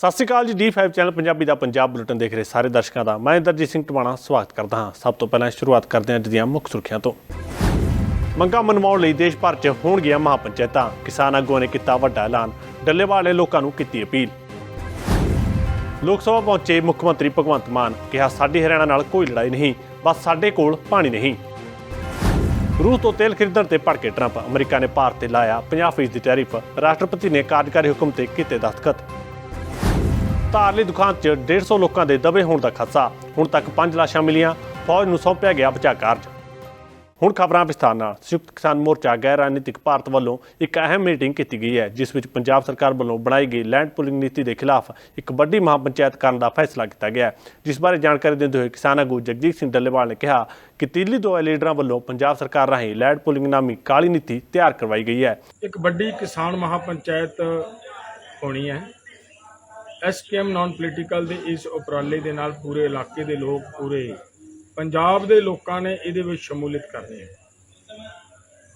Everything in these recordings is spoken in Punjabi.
ਸਤਿ ਸ਼੍ਰੀ ਅਕਾਲ ਜੀ D5 ਚੈਨਲ, ਪੰਜਾਬੀ ਦਾ ਪੰਜਾਬ ਬੁਲੇਟਿਨ ਦੇਖ ਰਹੇ ਸਾਰੇ ਦਰਸ਼ਕਾਂ ਦਾ। ਮੈਂ ਦਰਜੀਤ ਸਿੰਘ ਟਵਾਣਾ, ਸਵਾਗਤ ਕਰਦਾ ਹਾਂ। ਸਭ ਤੋਂ ਪਹਿਲਾਂ ਸ਼ੁਰੂਆਤ ਕਰਦੇ ਹਾਂ ਅੱਜ ਦੀਆਂ ਮੁੱਖ ਸੁਰਖੀਆਂ ਤੋਂ। ਮੰਗਾਂ ਮਨਵਾਉਣ ਲਈ ਦੇਸ਼ ਭਰ 'ਚ ਹੋਣਗੀਆਂ ਮਹਾਪੰਚਾਇਤਾਂ। ਕਿਸਾਨ ਆਗੂਆਂ ਨੇ ਕੀਤਾ ਵੱਡਾ ਐਲਾਨ, ਡੱਲੇਵਾਲ ਨੇ ਲੋਕਾਂ ਨੂੰ ਕੀਤੀ ਅਪੀਲ। ਲੋਕ ਸਭਾ ਪਹੁੰਚੇ ਮੁੱਖ ਮੰਤਰੀ ਭਗਵੰਤ ਮਾਨ, ਕਿਹਾ, ਸਾਡੀ ਹਰਿਆਣਾ ਨਾਲ ਕੋਈ ਲੜਾਈ ਨਹੀਂ, ਬਸ ਸਾਡੇ ਕੋਲ ਪਾਣੀ ਨਹੀਂ। ਰੂਸ ਤੋਂ ਤੇਲ ਖਰੀਦਣ ਤੇ ਭੜਕੇ ਟਰੰਪ, ਅਮਰੀਕਾ ਨੇ ਭਾਰਤ ਤੇ ਲਾਇਆ 50% ਦੀ ਟੈਰਿਫ। ਰਾਸ਼ਟਰਪਤੀ ਨੇ ਕਾਰਜਕਾਰੀ ਹੁਕਮ ਤੇ ਕੀਤੇ ਦਸਤਖਤ। ਧਾਰਲੀ ਦੁਕਾਨ 'ਚ 150 ਲੋਕਾਂ ਦੇ ਦਬੇ ਹੋਣ ਦਾ ਖਦਸ਼ਾ ਹੁਣ ਤੱਕ 5 ਲਾਸ਼ਾਂ ਮਿਲੀਆਂ, ਫੌਜ ਨੂੰ ਸੌਂਪਿਆ ਗਿਆ ਬਚਾਅ ਕਾਰਜ। ਹੁਣ ਖਬਰਾਂ ਵਿਸਥਾਰ ਨਾਲ। ਸੰਯੁਕਤ ਕਿਸਾਨ ਮੋਰਚਾ ਗੈਰ ਰਾਜਨੀਤਿਕ ਭਾਰਤ ਵੱਲੋਂ ਇੱਕ ਅਹਿਮ ਮੀਟਿੰਗ ਕੀਤੀ ਗਈ ਹੈ, ਜਿਸ ਵਿੱਚ ਪੰਜਾਬ ਸਰਕਾਰ ਵੱਲੋਂ ਬਣਾਈ ਗਈ ਲੈਂਡ ਪੁਲਿੰਗ ਨੀਤੀ ਦੇ ਖਿਲਾਫ ਇੱਕ ਵੱਡੀ ਮਹਾਪੰਚਾਇਤ ਕਰਨ ਦਾ ਫੈਸਲਾ ਕੀਤਾ ਗਿਆ ਜਿਸ ਬਾਰੇ ਜਾਣਕਾਰੀ ਦਿੰਦੇ ਹੋਏ ਕਿਸਾਨ ਆਗੂ ਜਗਜੀਤ ਸਿੰਘ ਡੱਲੇਵਾਲ ਨੇ ਕਿਹਾ ਕਿ ਤੀਲੀ ਦੋਏ ਲੀਡਰਾਂ ਵੱਲੋਂ ਪੰਜਾਬ ਸਰਕਾਰ ਰਾਹੀਂ ਲੈਂਡ ਪੁਲਿੰਗ ਨਾਮੀ ਕਾਲੀ ਨੀਤੀ ਤਿਆਰ ਕਰਵਾਈ ਗਈ ਹੈ। ਇੱਕ ਵੱਡੀ ਕਿਸਾਨ ਮਹਾਪੰਚਾਇਤ ਹੋਣੀ ਹੈ। ਐਸਕੇਐਮ ਨਾਨ ਪੋਲੀਟੀਕਲ ਦੇ ਇਸ ਉਪਰਾਲੇ ਦੇ ਨਾਲ ਪੂਰੇ ਇਲਾਕੇ ਦੇ ਲੋਕ, ਪੂਰੇ ਪੰਜਾਬ ਦੇ ਲੋਕਾਂ ਨੇ ਇਹਦੇ ਵਿੱਚ ਸ਼ਮੂਲੀਅਤ ਕਰਨੀ ਹੈ।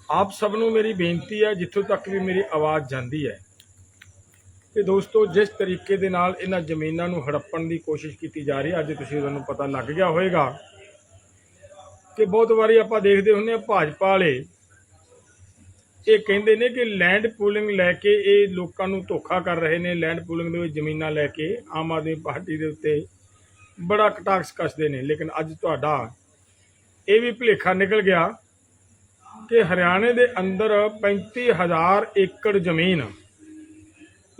ਆਪ ਸਭ ਨੂੰ ਮੇਰੀ ਬੇਨਤੀ ਹੈ, ਜਿੱਥੋਂ ਤੱਕ ਵੀ ਮੇਰੀ ਆਵਾਜ਼ ਜਾਂਦੀ ਹੈ, ਕਿ ਦੋਸਤੋ, ਜਿਸ ਤਰੀਕੇ ਦੇ ਨਾਲ ਇਹਨਾਂ ਜ਼ਮੀਨਾਂ ਨੂੰ ਹੜੱਪਣ ਦੀ ਕੋਸ਼ਿਸ਼ ਕੀਤੀ ਜਾ ਰਹੀ ਹੈ, ਅੱਜ ਤੁਸੀਂ ਤੁਹਾਨੂੰ ਪਤਾ ਲੱਗ ਗਿਆ ਹੋਵੇਗਾ ਕਿ ਬਹੁਤ ਵਾਰੀ ਆਪਾਂ ਦੇਖਦੇ ਹੁੰਦੇ ਹਾਂ, ਭਾਜਪਾ ਵਾਲੇ ਇਹ ਕਹਿੰਦੇ ਨੇ ਕਿ ਲੈਂਡ ਪੂਲਿੰਗ ਲੈ ਕੇ ਇਹ ਲੋਕਾਂ ਨੂੰ ਧੋਖਾ ਕਰ ਰਹੇ ਨੇ। ਲੈਂਡ ਪੂਲਿੰਗ ਦੇ ਵਿੱਚ ਜ਼ਮੀਨਾਂ ਲੈ ਕੇ ਆਮ ਆਦਮੀ ਪਾਰਟੀ ਦੇ ਉੱਤੇ ਬੜਾ ਕਟਾਕਸ ਕੱਸਦੇ ਨੇ। ਲੇਕਿਨ ਅੱਜ ਤੁਹਾਡਾ ਇਹ ਵੀ ਭੁਲੇਖਾ ਨਿਕਲ ਗਿਆ ਕਿ ਹਰਿਆਣੇ ਦੇ ਅੰਦਰ 35000 ਏਕੜ ਜ਼ਮੀਨ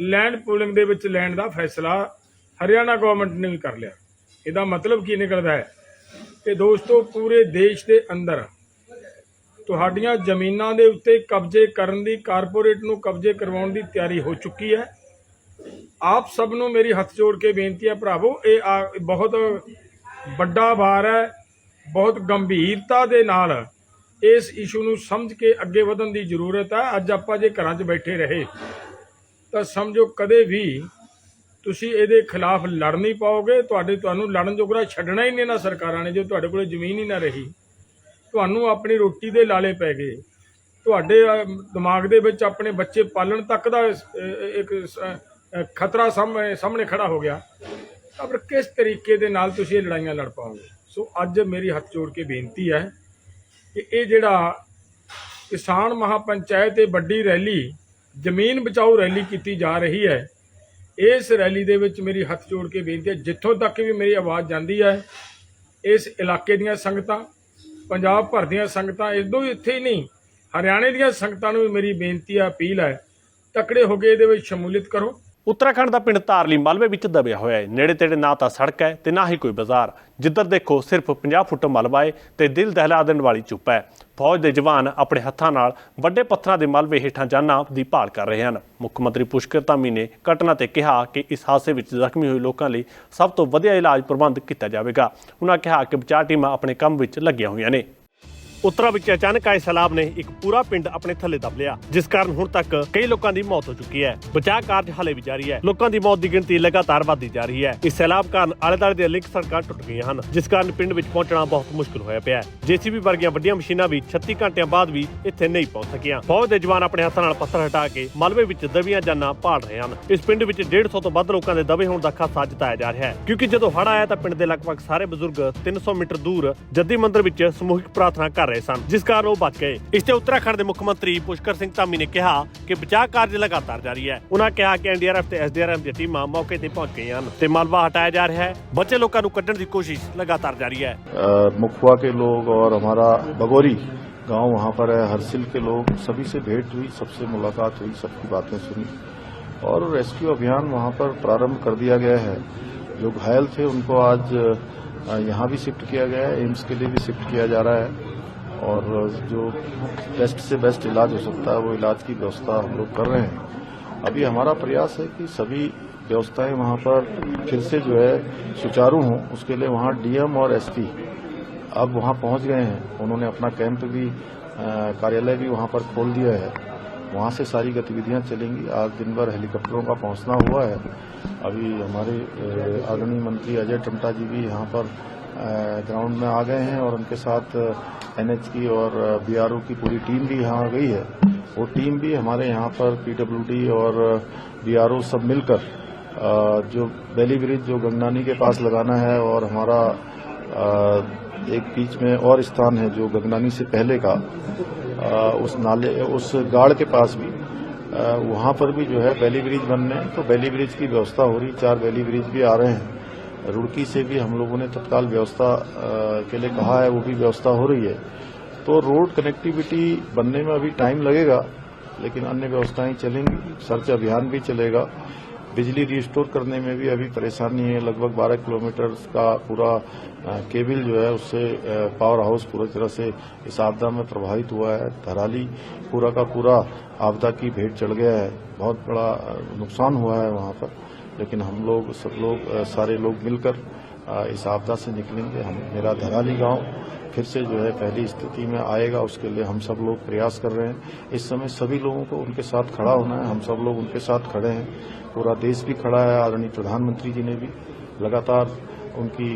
ਲੈਂਡ ਪੂਲਿੰਗ ਦੇ ਵਿੱਚ ਲੈਣ ਦਾ ਫੈਸਲਾ ਹਰਿਆਣਾ ਗਵਰਨਮੈਂਟ ਨੇ ਵੀ ਕਰ ਲਿਆ। ਇਹਦਾ ਮਤਲਬ ਕੀ ਨਿਕਲਦਾ ਹੈ? ਕਿ ਦੋਸਤੋ, ਪੂਰੇ ਦੇਸ਼ ਦੇ ਅੰਦਰ ਤੁਹਾਡੀਆਂ ਜ਼ਮੀਨਾਂ ਦੇ ਉੱਤੇ ਕਬਜ਼ੇ ਕਰਨ ਦੀ ਕਾਰਪੋਰੇਟ ਨੂੰ ਕਬਜ਼ੇ ਕਰਵਾਉਣ ਦੀ ਤਿਆਰੀ ਹੋ ਚੁੱਕੀ ਹੈ। ਆਪ ਸਭ ਨੂੰ ਮੇਰੀ ਹੱਥ ਜੋੜ ਕੇ ਬੇਨਤੀ ਹੈ ਭਰਾਵੋ, ਇਹ ਆ- ਬਹੁਤ ਵੱਡਾ ਵਾਰ ਹੈ, ਬਹੁਤ ਗੰਭੀਰਤਾ ਦੇ ਨਾਲ ਇਸ ਇਸ਼ੂ ਨੂੰ ਸਮਝ ਕੇ ਅੱਗੇ ਵਧਣ ਦੀ ਜ਼ਰੂਰਤ ਹੈ। ਅੱਜ ਆਪਾਂ ਜੇ ਘਰਾਂ 'ਚ ਬੈਠੇ ਰਹੇ, ਤਾਂ ਸਮਝੋ ਕਦੇ ਵੀ ਤੁਸੀਂ ਇਹਦੇ ਖਿਲਾਫ ਲੜ ਨਹੀਂ ਪਾਓਗੇ। ਤੁਹਾਡੇ, ਤੁਹਾਨੂੰ ਲੜਨ ਜੋਗਰਾ ਛੱਡਣਾ ਹੀ ਨਹੀਂ ਨਾ ਸਰਕਾਰਾਂ ਨੇ, ਜੇ ਤੁਹਾਡੇ ਕੋਲੇ ਜ਼ਮੀਨ ਹੀ ਨਾ ਰਹੀ। ਤੁਹਾਨੂੰ ਆਪਣੀ ਰੋਟੀ ਦੇ ਲਾਲੇ ਪੈ ਗਏ। ਤੁਹਾਡੇ ਦਿਮਾਗ ਦੇ ਵਿੱਚ ਆਪਣੇ ਬੱਚੇ ਪਾਲਣ ਤੱਕ ਦਾ ਇੱਕ ਖਤਰਾ ਸਾਹਮਣੇ ਸਾਹਮਣੇ ਖੜਾ ਹੋ ਗਿਆ। ਤਾਂ ਫਿਰ ਕਿਸ ਤਰੀਕੇ ਦੇ ਨਾਲ ਤੁਸੀਂ ਇਹ ਲੜਾਈਆਂ ਲੜ ਪਾਓਗੇ? ਸੋ ਅੱਜ ਮੇਰੀ ਹੱਥ ਜੋੜ ਕੇ ਬੇਨਤੀ ਹੈ ਕਿ ਇਹ ਜਿਹੜਾ ਕਿਸਾਨ ਮਹਾਪੰਚਾਇਤ ਇਹ ਵੱਡੀ ਰੈਲੀ, ਜ਼ਮੀਨ ਬਚਾਓ ਰੈਲੀ ਕੀਤੀ ਜਾ ਰਹੀ ਹੈ, ਇਸ ਰੈਲੀ ਦੇ ਵਿੱਚ ਮੇਰੀ ਹੱਥ ਜੋੜ ਕੇ ਬੇਨਤੀ ਹੈ, ਜਿੱਥੋਂ ਤੱਕ ਵੀ ਮੇਰੀ ਆਵਾਜ਼ ਜਾਂਦੀ ਹੈ, ਇਸ ਇਲਾਕੇ ਦੀਆਂ ਸੰਗਤਾਂ ਪੰਜਾਬ ਭਰ ਦੀਆਂ ਸੰਗਤਾਂ ਇਦੋਂ ਹੀ ਇੱਥੇ ਹੀ ਨਹੀਂ, ਹਰਿਆਣੇ ਦੀਆਂ ਸੰਗਤਾਂ ਨੂੰ ਵੀ ਮੇਰੀ ਬੇਨਤੀ ਆ, ਅਪੀਲ ਹੈ, ਤਕੜੇ ਹੋ ਕੇ ਇਹਦੇ ਵਿੱਚ ਸ਼ਮੂਲੀਅਤ ਕਰੋ। ਉੱਤਰਾਖੰਡ ਦਾ ਪਿੰਡ ਧਾਰਲੀ ਮਲਬੇ ਵਿੱਚ ਦਬਿਆ ਹੋਇਆ ਹੈ। ਨੇੜੇ ਤੇੜੇ ਨਾ ਤਾਂ ਸੜਕ ਹੈ ਤੇ ਨਾ ਹੀ ਕੋਈ ਬਾਜ਼ਾਰ। ਜਿੱਧਰ ਦੇਖੋ, ਸਿਰਫ 50 ਫੁੱਟ ਮਲਬਾ ਹੈ ਤੇ ਦਿਲ ਦਹਿਲਾ ਦੇਣ ਵਾਲੀ ਚੁੱਪ ਹੈ। ਫੌਜ ਦੇ ਜਵਾਨ ਆਪਣੇ ਹੱਥਾਂ ਨਾਲ ਵੱਡੇ ਪੱਥਰਾਂ ਦੇ ਮਲਬੇ ਹੇਠਾਂ ਜਾਨਾਂ ਦੀ ਭਾਲ ਕਰ ਰਹੇ ਹਨ। ਮੁੱਖ ਮੰਤਰੀ ਪੁਸ਼ਕਰ ਧਾਮੀ ਨੇ ਘਟਨਾ ਤੇ ਕਿਹਾ ਕਿ ਇਸ ਹਾਦਸੇ ਵਿੱਚ ਜ਼ਖਮੀ ਹੋਏ ਲੋਕਾਂ ਲਈ ਸਭ ਤੋਂ ਵਧੀਆ ਇਲਾਜ ਪ੍ਰਬੰਧ ਕੀਤਾ ਜਾਵੇਗਾ। ਉਹਨਾਂ ਕਿਹਾ ਕਿ ਬਚਾਅ ਟੀਮਾਂ ਆਪਣੇ ਕੰਮ ਵਿੱਚ ਲੱਗੀਆਂ ਹੋਈਆਂ ਨੇ। ਉੱਤਰਾ ਵਿੱਚ ਅਚਾਨਕ ਆਏ ਸੈਲਾਬ ਨੇ ਇੱਕ ਪੂਰਾ ਪਿੰਡ ਆਪਣੇ ਥੱਲੇ ਦਬ ਲਿਆ, ਜਿਸ ਕਾਰਨ ਹੁਣ ਤੱਕ ਕਈ ਲੋਕਾਂ ਦੀ ਮੌਤ ਹੋ ਚੁੱਕੀ ਹੈ। ਬਚਾਅ ਕਾਰਜ ਹਾਲੇ ਵੀ ਜਾਰੀ ਹੈ। ਲੋਕਾਂ ਦੀ ਮੌਤ ਦੀ ਗਿਣਤੀ ਲਗਾਤਾਰ ਵਧਦੀ ਜਾ ਰਹੀ ਹੈ। ਇਸ ਸੈਲਾਬ ਕਾਰਨ ਆਲੇ-ਦੁਆਲੇ ਦੀਆਂ ਲਿੰਕ ਸੜਕਾਂ ਟੁੱਟ ਗਈਆਂ ਹਨ, ਜਿਸ ਕਾਰਨ ਪਿੰਡ ਵਿੱਚ ਪਹੁੰਚਣਾ ਬਹੁਤ ਮੁਸ਼ਕਲ ਹੋਇਆ ਪਿਆ ਹੈ। ਜੀਸੀਬੀ ਵਰਗੀਆਂ ਵੱਡੀਆਂ ਮਸ਼ੀਨਾਂ ਵੀ 36 ਘੰਟਿਆਂ ਬਾਅਦ ਵੀ ਇੱਥੇ ਨਹੀਂ ਪਹੁੰਚ ਸਕੀਆਂ। ਫੌਜ ਦੇ ਜਵਾਨ ਆਪਣੇ ਹੱਥਾਂ ਨਾਲ ਪੱਥਰ ਹਟਾ ਕੇ ਮਲਬੇ ਵਿੱਚ ਦਬੀਆਂ ਜਾਨਾਂ ਭਾਲ ਰਹੇ ਹਨ। ਇਸ ਪਿੰਡ ਵਿੱਚ 150 ਤੋਂ ਵੱਧ ਲੋਕਾਂ ਦੇ ਦਬੇ ਹੋਣ ਦਾ ਖਾਸਾ ਜਤਾਇਆ ਜਾ ਰਿਹਾ ਹੈ। ਕਿਉਂਕਿ ਜਦੋਂ ਹੜ੍ਹ ਆਇਆ ਤਾਂ ਪਿੰਡ ਦੇ ਲਗਭਗ ਸਾਰੇ ਬਜ਼ੁਰਗ 300 ਮੀਟਰ ਦੂਰ ਜੱਦੀ ਮੰਦਿਰ ਵਿੱਚ ਸਮੂਹਿਕ ਪ੍ਰਾਰਥਨਾ ਕਰ ਰਹੇ ਸਨ ਜਿਸ ਕਾਰਨ ਉਹ ਬਚ ਗਏ ਇਸ ਤੇ ਉੱਤਰਾਖੰਡ ਦੇ ਮੁੱਖ ਮੰਤਰੀ ਪੁਸ਼ਕਰ ਸਿੰਘ ਧਾਮੀ ਨੇ ਕਿਹਾ ਕਿ ਬਚਾਅ ਕਾਰਜ ਲਗਾਤਾਰ ਜਾਰੀ ਹੈ ਉਹਨਾਂ ਕਿਹਾ ਕਿ ਐਨਡੀਆਰਐਫ ਤੇ ਐਸਡੀਆਰਐਫ ਦੀਆਂ ਟੀਮਾਂ ਮੌਕੇ ਤੇ ਪਹੁੰਚ ਗਈਆਂ ਹਨ ਤੇ ਮਲਬਾ ਹਟਾਇਆ ਜਾ ਰਿਹਾ ਹੈ ਬਚੇ ਲੋਕਾਂ ਨੂੰ ਕੱਢਣ ਦੀ ਕੋਸ਼ਿਸ਼ ਲਗਾਤਾਰ ਜਾਰੀ ਹੈ अ, मुखुआ के लोग और हमारा बगोरी गांव वहां पर है हरसिल के लोग सभी से भेंट हुई सबसे मुलाकात हुई सबकी बातें सुनी और रेस्क्यू अभियान वहां पर प्रारंभ कर दिया गया है जो घायल थे उनको आज अ, यहाँ भी शिफ्ट किया गया है एम्स के लिए भी शिफ्ट किया जा रहा है और जो बेस्ट से बेस्ट इलाज हो सकता है, वो इलाज की व्यवस्था हम लोग कर रहे हैं। अभी हमारा प्रयास है कि सभी व्यवस्थाएँ वहाँ पर फिर से जो है सुचारू हों, उसके लिए वहाँ डीएम और एसपी अब वहाँ पहुँच गए हैं। उन्होंने अपना कैंप भी कार्यालय भी वहाँ पर खोल दिया है। वहाँ से सारी गतिविधियाँ चलेंगी। आज दिन भर हेलीकॉप्टरों का पहुँचना हुआ है। अभी हमारे आदरणीय मंत्री अजय टमटा जी भी यहाँ पर ग्राउंड में आ गए हैं और उनके साथ एनएच की और बीआरओ की पूरी टीम भी यहाँ गई है। वो टीम भी हमारे यहाँ पर पीडब्ल्यूडी और बीआरओ सब मिलकर जो बेली ब्रिज, जो गंगनानी के पास लगाना है और हमारा एक बीच में और स्थान है जो गंगनानी से पहले का उस नाले, उस गाड़ के पास भी वहाँ पर भी जो है बेली ब्रिज बनने तो बेली ब्रिज की व्यवस्था हो रही। चार बेली ब्रिज भी आ रहे हैं। रुड़की से भी हम लोगों ने तत्काल व्यवस्था के लिए कहा है, वो भी व्यवस्था हो रही है। तो रोड कनेक्टिविटी बनने में अभी टाइम लगेगा, लेकिन अन्य व्यवस्थाएँ चलेंगी, सर्च अभियान भी चलेगा। बिजली रिस्टोर करने में भी अभी परेशानी है, लगभग 12 किलोमीटर का पूरा केबल जो है, उससे पावर हाउस पूरी तरह से इस आपदा में प्रभावित हुआ है। धराली पूरा का पूरा आपदा की भेंट चढ़ गया है। बहुत बड़ा नुकसान हुआ है वहाँ पर। लेकिन हम लोग, सब लोग सारे लोग मिलकर इस आपदा से निकलेंगे। हम, मेरा धराली गाँव फिर से जो है पहली स्थिति में आएगा, उसके लिए हम सब लोग प्रयास कर रहे हैं। इस समय सभी लोगों को उनके साथ खड़ा होना है। हम सब लोग उनके साथ खड़े हैं। पूरा देश भी खड़ा है। आदरणीय प्रधानमंत्री जी ने भी लगातार उनकी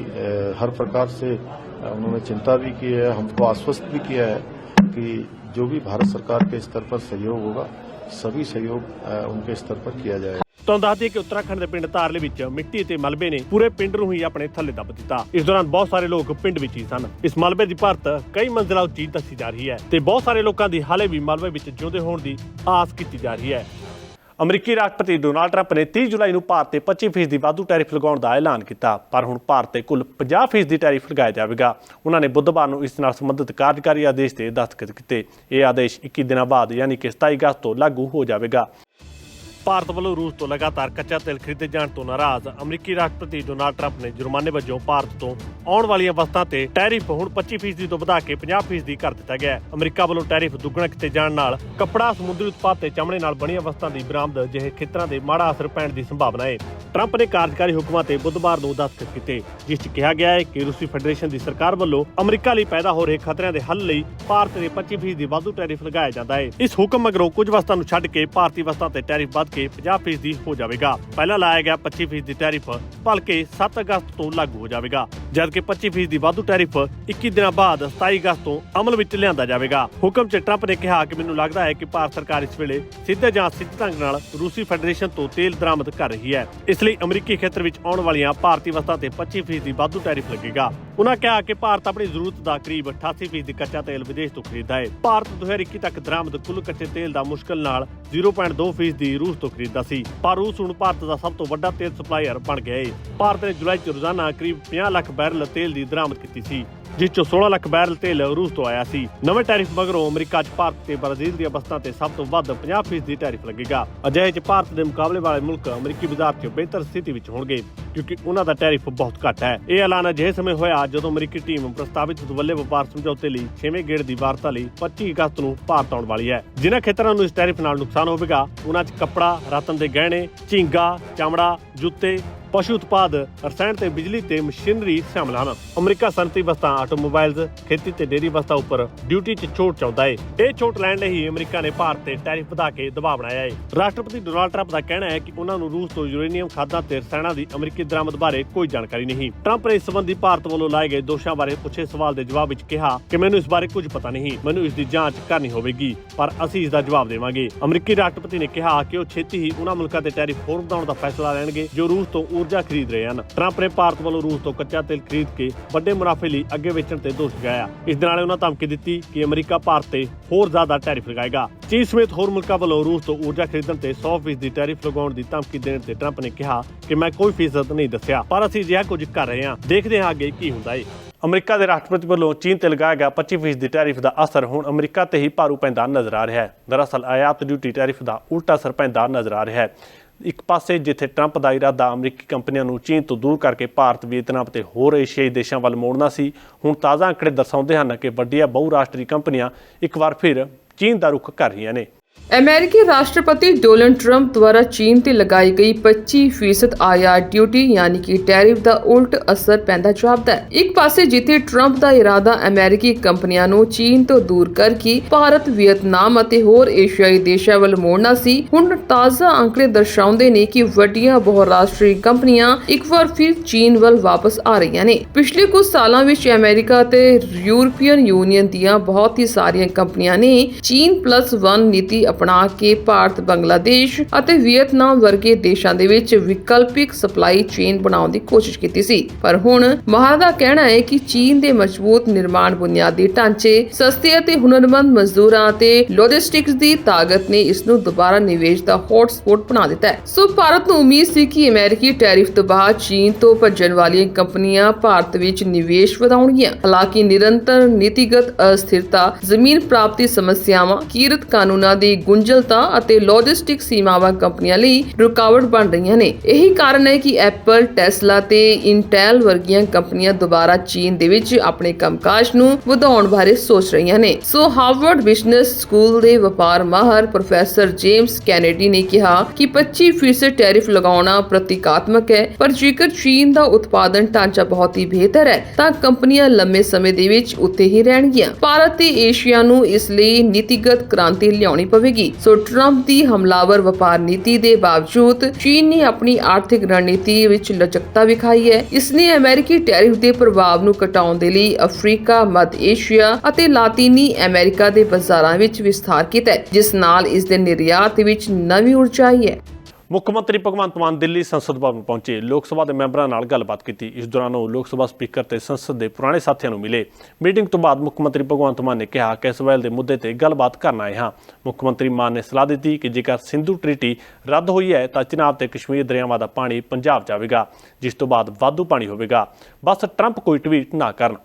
हर प्रकार से उन्होंने चिंता भी की है, हमको आश्वस्त भी किया है कि जो भी भारत सरकार के स्तर पर सहयोग होगा, सभी सहयोग उनके स्तर पर किया जाएगा। ਤੁਹਾਨੂੰ ਦੱਸ ਦਈਏ ਕਿ ਉੱਤਰਾਖੰਡ ਦੇ ਪਿੰਡ ਤਾਰਲੇ ਵਿੱਚ ਮਿੱਟੀ ਅਤੇ ਮਲਬੇ ਨੇ ਪੂਰੇ ਪਿੰਡ ਨੂੰ ਹੀ ਆਪਣੇ ਥੱਲੇ ਦੱਬ ਦਿੱਤਾ। ਇਸ ਦੌਰਾਨ ਬਹੁਤ ਸਾਰੇ ਲੋਕ ਪਿੰਡ ਵਿੱਚ ਹੀ ਸਨ। ਇਸ ਮਲਬੇ ਦੀ ਭਰਤ ਕਈ ਮੰਜ਼ਿਲਾਂ ਉੱਚੀ ਦੱਸੀ ਜਾ ਰਹੀ ਹੈ ਤੇ ਬਹੁਤ ਸਾਰੇ ਲੋਕਾਂ ਦੀ ਹਾਲੇ ਵੀ ਮਲਬੇ ਵਿੱਚ ਜਿਉਂਦੇ ਹੋਣ ਦੀ ਆਸ ਕੀਤੀ ਜਾ ਰਹੀ ਹੈ। ਅਮਰੀਕੀ ਰਾਸ਼ਟਰਪਤੀ ਡੋਨਾਲਡ ਟਰੰਪ ਨੇ 30 ਜੁਲਾਈ ਨੂੰ ਭਾਰਤ ਤੇ 25% ਦੀ ਵਾਧੂ ਟੈਰਿਫ ਲਗਾਉਣ ਦਾ ਐਲਾਨ ਕੀਤਾ, ਪਰ ਹੁਣ ਭਾਰਤ ਤੇ ਕੁੱਲ 50% ਦੀ ਟੈਰਿਫ ਲਗਾਇਆ ਜਾਵੇਗਾ। ਉਹਨਾਂ ਨੇ ਬੁੱਧਵਾਰ ਨੂੰ ਇਸ ਨਾਲ ਸੰਬੰਧਿਤ ਕਾਰਜਕਾਰੀ ਆਦੇਸ਼ ਤੇ ਦਸਤਖਤ ਕੀਤੇ। ਇਹ ਆਦੇਸ਼ 21 ਦਿਨਾਂ ਬਾਅਦ ਯਾਨੀ ਕਿ 27 ਅਗਸਤ ਤੋਂ ਲਾਗੂ ਹੋ ਜਾਵੇਗਾ। ਭਾਰਤ ਵੱਲੋਂ ਰੂਸ ਤੋਂ ਲਗਾਤਾਰ ਕੱਚਾ ਤੇਲ ਖਰੀਦੇ ਜਾਣ ਤੋਂ ਨਾਰਾਜ਼। ਅਮਰੀਕੀ ਰਾਸ਼ਟਰਪਤੀ ਡੋਨਾਲਡ ਟਰੰਪ ਨੇ ਜੁਰਮਾਨੇ ਵਜੋਂ ਭਾਰਤ ਤੋਂ ਆਉਣ ਵਾਲੀਆਂ ਵਸਤਾਂ ਤੇ ਟੈਰਿਫ ਹੁਣ 25% ਤੋਂ ਵਧਾ ਕੇ 50% ਕਰ ਦਿੱਤਾ ਗਿਆ ਹੈ। ਅਮਰੀਕਾ ਵੱਲੋਂ ਟੈਰਿਫ ਦੁੱਗਣਾ ਕੀਤੇ ਜਾਣ ਨਾਲ ਕੱਪੜਾ, ਸਮੁੰਦਰੀ ਉਤਪਾਦ ਤੇ ਚਮੜੇ ਨਾਲ ਬਣੀਆਂ ਵਸਤਾਂ ਦੀ ਬਰਾਮਦ ਜਿਹੇ ਖੇਤਰਾਂ ਦੇ ਮਾੜਾ ਅਸਰ ਪੈਣ ਦੀ ਸੰਭਾਵਨਾ ਹੈ। ਟਰੰਪ ਨੇ ਕਾਰਜਕਾਰੀ ਹੁਕਮਾਂ ਤੇ ਬੁੱਧਵਾਰ ਨੂੰ ਦਸਤਖਤ ਕੀਤੇ, ਜਿਸ 'ਚ ਕਿਹਾ ਗਿਆ ਹੈ ਕਿ ਰੂਸੀ ਫੈਡਰੇਸ਼ਨ ਦੀ ਸਰਕਾਰ ਵੱਲੋਂ ਅਮਰੀਕਾ ਲਈ ਪੈਦਾ ਹੋ ਰਹੇ ਖਤਰਿਆਂ ਦੇ ਹੱਲ ਲਈ ਭਾਰਤ ਦੇ 25% ਦੀ ਵਾਧੂ ਟੈਰਿਫ ਲਗਾਇਆ ਜਾਂਦਾ ਹੈ। ਇਸ ਹੁਕਮ ਮਗਰੋਂ ਕੁਝ ਵਸਤਾਂ ਨੂੰ ਛੱਡ ਕੇ ਭਾਰਤੀ ਵਸਤਾਂ ਤੇ ਟੈਰਿਫ ਵੱਧ ਕੇ 50% ਦੀ ਹੋ ਜਾਵੇਗਾ। ਪਹਿਲਾਂ ਲਾਇਆ ਗਿਆ 25% ਦੀ ਟੈਰਿਫ ਭਲਕੇ 7 ਅਗਸਤ ਤੋਂ ਲਾਗੂ ਹੋ ਜਾਵੇਗਾ। ਜਦਕਿ 25% ਦੀ ਵਾਧੂ ਟੈਰਿਫ 21 ਦਿਨਾਂ ਬਾਅਦ 27 ਅਗਸਤ ਤੋਂ ਅਮਲ ਵਿੱਚ ਲਿਆਂਦਾ ਜਾਵੇਗਾ। ਹੁਕਮ 'ਚ ਟਰੰਪ ਨੇ ਕਿਹਾ ਕਿ ਮੈਨੂੰ ਲੱਗਦਾ ਹੈ ਕਿ ਭਾਰਤ ਸਰਕਾਰ ਇਸ ਵੇਲੇ ਸਿੱਧੇ ਜਾਂ ਸਿੱਧੇ ਢੰਗ ਨਾਲ ਰੂਸੀ ਫੈਡਰੇਸ਼ਨ ਤੋਂ ਤੇਲ ਦਰਾਮਦ ਕਰ ਰਹੀ ਹੈ। ਇਸ ਲਈ ਅਮਰੀਕੀ ਖੇਤਰ ਵਿੱਚ ਆਉਣ ਵਾਲੀਆਂ ਭਾਰਤੀ ਵਸਤਾਂ ਤੇ 25% ਦੀ ਵਾਧੂ ਟੈਰਿਫ ਲੱਗੇਗਾ। ਉਹਨਾਂ ਕਿਹਾ ਕਿ ਭਾਰਤ ਆਪਣੀ ਜ਼ਰੂਰਤ ਦਾ ਕਰੀਬ 88% ਦੀ ਕੱਚਾ ਤੇਲ ਵਿਦੇਸ਼ ਤੋਂ ਖਰੀਦਦਾ ਹੈ। ਭਾਰਤ 2021 ਤੱਕ ਦਰਾਮਦ ਕੁੱਲ ਕੱਚੇ ਤੇਲ ਦਾ ਮੁਸ਼ਕਲ ਨਾਲ 0.2% ਦੀ ਰੂਸ ਤੋਂ ਖਰੀਦਦਾ ਸੀ। ਪਰ ਰੂਸ ਹੁਣ ਭਾਰਤ ਦਾ ਸਭ ਤੋਂ ਵੱਡਾ ਤੇਲ ਸਪਲਾਇਰ ਬਣ ਗਿਆ ਹੈ ਭਾਰਤ ਨੇ ਜੁਲਾਈ 'ਚ ਰੋਜ਼ਾਨਾ ਕਰੀਬ 50 ਲੱਖ ਬੈਰਲ ਤੇਲ ਦੀ ਦਰਾਮਦ ਕੀਤੀ ਸੀ। ਜਿਸ ਚੋਂ 16 ਲੱਖ ਬੈਰਲ ਤੇਲ ਰੂਸ ਤੋਂ ਆਇਆ ਸੀ। ਨਵੇਂ ਟੈਰਿਫ ਮਗਰੋਂ ਅਮਰੀਕਾ 'ਚ ਭਾਰਤ ਤੇ ਬ੍ਰਾਜ਼ੀਲ ਦੀਆਂ ਵਸਤਾਂ ਤੇ ਸਭ ਤੋਂ ਵੱਧ 50% ਦੀ ਟੈਰਿਫ ਲੱਗੇਗਾ। ਅਜਿਹੇ 'ਚ ਭਾਰਤ ਦੇ ਮੁਕਾਬਲੇ ਵਾਲੇ ਮੁਲਕ ਅਮਰੀਕੀ ਬਾਜ਼ਾਰ 'ਚ ਬਿਹਤਰ ਸਥਿਤੀ ਵਿੱਚ ਹੋਣਗੇ, ਕਿਉਂਕਿ ਉਹਨਾਂ ਦਾ ਟੈਰਿਫ ਬਹੁਤ ਘੱਟ ਹੈ। ਇਹ ਐਲਾਨ ਅਜਿਹੇ ਸਮੇਂ ਹੋਇਆ ਜਦੋਂ ਅਮਰੀਕੀ ਟੀਮ ਪ੍ਰਸਤਾਵਿਤ ਦੁਵੱਲੇ ਵਪਾਰ ਸਮਝੌਤੇ ਲਈ 6ਵੇਂ ਗੇੜ ਦੀ ਵਾਰਤਾ ਲਈ 25 ਅਗਸਤ ਨੂੰ ਭਾਰਤ ਆਉਣ ਵਾਲੀ ਹੈ। ਜਿਨ੍ਹਾਂ ਖੇਤਰਾਂ ਨੂੰ ਇਸ ਟੈਰਿਫ ਨਾਲ ਨੁਕਸਾਨ ਹੋਵੇਗਾ, ਉਹਨਾਂ 'ਚ ਕੱਪੜਾ, ਰਤਨ ਦੇ ਗਹਿਣੇ, ਝੀਂਗਾ, ਚਮੜਾ, ਜੁੱਤੇ ਪਸ਼ੂ ਉਤਪਾਦ, ਰਸਾਇਣ ਤੇ ਬਿਜਲੀ ਤੇ ਮਸ਼ੀਨਰੀ ਸ਼ਾਮਲ ਹਨ। ਅਮਰੀਕਾ ਸਨਅਤੀ ਵਸਤਾਂ ਆਟੋਮੋਬਾਈਲਜ਼, ਖੇਤੀ ਤੇ ਡੇਰੀ ਵਸਤਾਂ ਉੱਪਰ ਡਿਊਟੀ 'ਚ ਛੋਟ ਚਾਹੁੰਦਾ ਹੈ ਇਹ ਛੋਟ ਲੈਣ ਲਈ ਅਮਰੀਕਾ ਨੇ ਭਾਰਤ ਤੇ ਟੈਰਿਫ ਵਧਾ ਕੇ ਦਬਾਅ ਬਣਾਇਆ ਹੈ ਰਾਸ਼ਟਰਪਤੀ ਡੋਨਾਲਡ ਟਰੰਪ ਦਾ ਕਹਿਣਾ ਹੈ ਕਿ ਉਹਨਾਂ ਨੂੰ ਰੂਸ ਤੋਂ ਯੂਰੇਨੀਅਮ ਖਾਦਾਂ ਤੇ ਰਸਾਇਣਾਂ ਦੀ ਅਮਰੀਕੀ ਦਰਾਮਦ ਬਾਰੇ ਕੋਈ ਜਾਣਕਾਰੀ ਨਹੀਂ। ਟਰੰਪ ਨੇ ਇਸ ਸੰਬੰਧੀ ਭਾਰਤ ਵੱਲੋਂ ਲਾਏ ਗਏ ਦੋਸ਼ਾਂ ਬਾਰੇ ਪੁੱਛੇ ਸਵਾਲ ਦੇ ਜਵਾਬ ਵਿੱਚ ਕਿਹਾ ਕਿ ਮੈਨੂੰ ਇਸ ਬਾਰੇ ਕੁਝ ਪਤਾ ਨਹੀਂ, ਮੈਨੂੰ ਇਸ ਦੀ ਜਾਂਚ ਕਰਨੀ ਹੋਵੇਗੀ, ਪਰ ਅਸੀਂ ਇਸ ਦਾ ਜਵਾਬ ਦੇਵਾਂਗੇ। ਅਮਰੀਕੀ ਰਾਸ਼ਟਰਪਤੀ ਨੇ ਕਿਹਾ ਕਿ ਉਹ ਛੇਤੀ ਹੀ ਉਹਨਾਂ ਮੁਲਕਾਂ ਤੇ ਟੈਰਿਫ ਹੋਰ ਵਧਾਉਣ ਦਾ ਫੈਸਲਾ ਲੈਣਗੇ ਜੋ ਰੂਸ ਤੋਂ ਊਰਜਾ ਖਰੀਦ ਰਹੇ ਹਨ। ਟਰੰਪ ਨੇ ਭਾਰਤ ਵੱਲੋਂ ਰੂਸ ਤੋਂ ਕੱਚਾ ਤੇਲ ਖਰੀਦ ਕੇ ਵੱਡੇ ਮੁਨਾਫੇ ਲਈ ਅੱਗੇ ਵੇਚਣ ਤੇ ਦੋਸ਼ ਲਗਾਇਆ ਇਸ ਦੇ ਨਾਲ ਉਹਨਾਂ ਧਮਕੀ ਦਿੱਤੀ ਕਿ ਅਮਰੀਕਾ ਭਾਰਤ ਤੇ ਹੋਰ ਜ਼ਿਆਦਾ ਟੈਰਿਫ ਲਗਾਏਗਾ। ਚੀਨ ਸਮੇਤ ਹੋਰ ਮੁਲਕਾਂ ਵੱਲੋਂ ਰੂਸ ਤੋਂ ਊਰਜਾ ਖਰੀਦਣ ਤੇ 100% ਦੀ ਟੈਰਿਫ ਲਗਾਉਣ ਦੀ ਧਮਕੀ ਦੇਣ ਤੇ ਟਰੰਪ ਨੇ ਕਿਹਾ ਕਿ ਮੈਂ ਕੋਈ ਫੀਸਦ ਨਹੀਂ ਦੱਸਿਆ, ਪਰ ਅਸੀਂ ਅਜਿਹਾ ਕੁਝ ਕਰ ਰਹੇ ਹਾਂ। ਦੇਖਦੇ ਹਾਂ ਅੱਗੇ ਕੀ ਹੁੰਦਾ ਏ। ਅਮਰੀਕਾ ਦੇ ਰਾਸ਼ਟਰਪਤੀ ਵੱਲੋਂ ਚੀਨ ਤੇ ਲਗਾਇਆ ਗਿਆ 25% ਦੀ ਟੈਰਿਫ ਦਾ ਅਸਰ ਹੁਣ ਅਮਰੀਕਾ ਤੇ ਹੀ ਭਾਰੂ ਪੈਂਦਾ ਨਜ਼ਰ ਆ ਰਿਹਾ ਹੈ। ਦਰਅਸਲ ਆਯਾਤ ਡਿਊਟੀ ਟੈਰਿਫ ਦਾ ਉਲਟਾ ਅਸਰ ਪੈਂਦਾ ਨਜ਼ਰ ਆ ਰਿਹਾ ਹੈ। ਇੱਕ ਪਾਸੇ ਜਿੱਥੇ ਟਰੰਪ ਦਾ ਇਰਾਦਾ ਅਮਰੀਕੀ ਕੰਪਨੀਆਂ ਨੂੰ ਚੀਨ ਤੋਂ ਦੂਰ ਕਰਕੇ ਭਾਰਤ, ਵੀਅਤਨਾਮ ਤੇ ਹੋਰ ਏਸ਼ੀਆਈ ਦੇਸ਼ਾਂ ਵੱਲ ਮੋੜਨਾ ਸੀ, ਹੁਣ ਤਾਜ਼ਾ ਅੰਕੜੇ ਦਰਸਾਉਂਦੇ ਹਨ ਕਿ ਵੱਡੀਆਂ ਬਹੁਰਾਸ਼ਟਰੀ ਕੰਪਨੀਆਂ ਇੱਕ ਵਾਰ ਫਿਰ ਚੀਨ ਦਾ ਰੁਖ ਕਰ ਰਹੀਆਂ ਨੇ। ਅਮਰੀਕੀ ਰਾਸ਼ਟਰਪਤੀ ਡੋਨਲਡ ਟਰੰਪ ਦੁਆਰਾ ਚੀਨ ਤੇ ਲਗਾਈ ਗਈ 25% ਆਯਾਤ ਡਿਊਟੀ, ਯਾਨੀ ਕਿ ਟੈਰਿਫ ਦਾ ਉਲਟ ਅਸਰ ਪੈਂਦਾ ਜਾਪਦਾ ਹੈ। ਇੱਕ ਪਾਸੇ ਜਿੱਥੇ ਟਰੰਪ ਦਾ ਇਰਾਦਾ ਅਮਰੀਕੀ ਕੰਪਨੀਆਂ ਨੂੰ ਚੀਨ ਤੋਂ ਦੂਰ ਕਰਕੇ ਭਾਰਤ, ਵੀਅਤਨਾਮ ਅਤੇ ਹੋਰ ਏਸ਼ੀਆਈ ਦੇਸ਼ਾਂ ਵੱਲ ਮੋੜਨਾ ਸੀ, ਹੁਣ ਤਾਜ਼ਾ ਅੰਕੜੇ ਦਰਸਾਉਂਦੇ ਨੇ ਕਿ ਵੱਡੀਆਂ ਬਹੁਰਾਸ਼ਟਰੀ ਕੰਪਨੀਆਂ ਇੱਕ ਵਾਰ ਫਿਰ ਚੀਨ ਵੱਲ ਵਾਪਸ ਆ ਰਹੀਆਂ ਨੇ। ਪਿਛਲੇ ਕੁਝ ਸਾਲਾਂ ਵਿੱਚ ਅਮਰੀਕਾ ਅਤੇ ਯੂਰਪੀਅਨ ਯੂਨੀਅਨ ਦੀਆਂ ਬਹੁਤ ਹੀ ਸਾਰੀਆਂ ਕੰਪਨੀਆਂ ਨੇ ਚੀਨ ਪਲੱਸ 1 ਨੀਤੀ ਅਪਣਾ ਕੇ ਭਾਰਤ, ਬੰਗਲਾਦੇਸ਼ ਅਤੇ ਵੀਅਤਨਾਮ ਵਰਗੇ ਦੇਸ਼ਾਂ ਦੇ ਵਿੱਚ ਵਿਕਲਪਿਕ ਸਪਲਾਈ ਚੇਨ ਬਣਾਉਣ ਦੀ ਕੋਸ਼ਿਸ਼ ਕੀਤੀ ਸੀ। ਪਰ ਹੁਣ ਮਹਾਰਾ ਦਾ ਕਹਿਣਾ ਹੈ ਕਿ ਚੀਨ ਦੇ ਮਜ਼ਬੂਤ ਨਿਰਮਾਣ ਬੁਨਿਆਦੀ ਢਾਂਚੇ, ਸਸਤੇ ਅਤੇ ਹੁਨਰਮੰਦ ਮਜ਼ਦੂਰਾਂ ਅਤੇ ਲੌਜਿਸਟਿਕਸ ਦੀ ਤਾਕਤ ਨੇ ਇਸ ਨੂੰ ਦੁਬਾਰਾ ਨਿਵੇਸ਼ ਦਾ ਹੌਟਸਪੌਟ ਬਣਾ ਦਿੱਤਾ ਹੈ। ਸੋ ਭਾਰਤ ਨੂੰ ਉਮੀਦ ਸੀ ਕਿ ਅਮਰੀਕੀ ਟੈਰਿਫ ਤੋਂ ਬਾਅਦ ਚੀਨ ਤੋਂ ਭੱਜਣ ਵਾਲੀਆਂ ਕੰਪਨੀਆਂ ਭਾਰਤ ਵਿੱਚ ਨਿਵੇਸ਼ ਵਧਾਉਣਗੀਆਂ। ਹਾਲਾਂਕਿ ਨਿਰੰਤਰ, ਨੀਤੀਗਤ ਅਸਥਿਰਤਾ, ਜ਼ਮੀਨ ਪ੍ਰਾਪਤੀ ਸਮੱਸਿਆਵਾਂ, ਕੀਰਤ ਕਾਨੂੰਨਾਂ ਦੇ ਗੁੰਝਲਤਾ ਅਤੇ ਲੌਜਿਸਟਿਕ ਸੀਮਾਵਾਂ ਕੰਪਨੀਆਂ ਲਈ ਰੁਕਾਵਟ ਬਣ ਰਹੀਆਂ ਨੇ। ਇਹੀ ਕਾਰਨ ਹੈ ਕਿ ਐਪਲ ਟੈਸਲਾ ਤੇ ਇੰਟੈਲ ਵਰਗੀਆਂ ਕੰਪਨੀਆਂ ਦੁਬਾਰਾ ਚੀਨ ਦੇ ਵਿੱਚ ਆਪਣੇ ਕੰਮਕਾਜ ਨੂੰ ਵਧਾਉਣ ਬਾਰੇ ਸੋਚ ਰਹੀਆਂ ਨੇ। ਸੋ ਹਾਰਵਰਡ ਬਿਜ਼ਨਸ ਸਕੂਲ ਦੇ ਵਪਾਰ ਮਾਹਰ ਪ੍ਰੋਫੈਸਰ ਜੇਮਸ ਕੈਨੇਡੀ ਨੇ ਕਿਹਾ ਕਿ 25% ਟੈਰਿਫ ਲਗਾਉਣਾ ਪ੍ਰਤੀਕਾਤਮਕ ਹੈ, ਪਰ ਜੇਕਰ ਚੀਨ ਦਾ ਉਤਪਾਦਨ ਢਾਂਚਾ ਬਹੁਤ ਹੀ ਬਿਹਤਰ ਹੈ, ਤਾਂ ਕੰਪਨੀਆਂ ਲੰਮੇ ਸਮੇਂ ਦੇ ਵਿੱਚ ਉੱਥੇ ਹੀ ਰਹਿਣਗੀਆਂ। ਭਾਰਤ ਤੇ ਏਸ਼ੀਆ ਨੂੰ ਇਸ ਲਈ ਨੀਤੀਗਤ ਕ੍ਰਾਂਤੀ ਲਿਆਉਣੀ ਪਵੇਗੀ ਸੋ ਟਰੰਪ ਦੀ ਹਮਲਾਵਰ ਵਪਾਰ ਨੀਤੀ ਦੇ ਬਾਵਜੂਦ ਚੀਨ ਨੇ ਆਪਣੀ ਆਰਥਿਕ ਰਣਨੀਤੀ ਵਿੱਚ ਲਚਕਤਾ ਵਿਖਾਈ ਹੈ। ਇਸ ਨੇ ਅਮਰੀਕੀ ਟੈਰਿਫ ਦੇ ਪ੍ਰਭਾਵ ਨੂੰ ਘਟਾਉਣ ਦੇ ਲਈ ਅਫਰੀਕਾ, ਮੱਧ ਏਸ਼ੀਆ ਅਤੇ ਲਾਤੀਨੀ ਅਮਰੀਕਾ ਦੇ ਬਾਜ਼ਾਰਾਂ ਵਿੱਚ ਵਿਸਥਾਰ ਕੀਤਾ ਜਿਸ ਨਾਲ ਇਸ ਦੇ ਨਿਰਯਾਤ ਵਿੱਚ ਨਵੀਂ ਊਰਜਾ ਆਈ ਹੈ। ਮੁੱਖ ਮੰਤਰੀ ਭਗਵੰਤ ਮਾਨ ਦਿੱਲੀ ਸੰਸਦ ਭਵਨ ਪਹੁੰਚੇ ਲੋਕ ਸਭਾ ਦੇ ਮੈਂਬਰਾਂ ਨਾਲ ਗੱਲਬਾਤ ਕੀਤੀ ਇਸ ਦੌਰਾਨ ਉਹ ਲੋਕ ਸਭਾ ਸਪੀਕਰ ਤੇ ਸੰਸਦ ਦੇ ਪੁਰਾਣੇ ਸਾਥੀਆਂ ਨੂੰ ਮਿਲੇ ਮੀਟਿੰਗ ਤੋਂ ਬਾਅਦ ਮੁੱਖ ਮੰਤਰੀ ਭਗਵੰਤ ਮਾਨ ਨੇ ਕਿਹਾ ਕਿ ਇਸ ਵੇਲੇ ਦੇ ਮੁੱਦੇ ਤੇ ਗੱਲਬਾਤ ਕਰਨ ਆਏ ਹਾਂ ਮੁੱਖ ਮੰਤਰੀ ਮਾਨ ਨੇ ਸਲਾਹ ਦਿੱਤੀ ਕਿ ਜੇਕਰ ਸਿੰਧੂ ਟ੍ਰੀਟੀ ਰੱਦ ਹੋਈ ਹੈ ਤਾਂ ਚਨਾਬ ਤੇ ਕਸ਼ਮੀਰ ਦਰਿਆਵਾਂ ਦਾ ਪਾਣੀ ਪੰਜਾਬ ਜਾਵੇਗਾ ਜਿਸ ਤੋਂ ਬਾਅਦ ਵਾਧੂ ਪਾਣੀ ਹੋਵੇਗਾ ਬਸ ਟਰੰਪ ਕੋਈ ਟਵੀਟ ਨਾ ਕਰਨ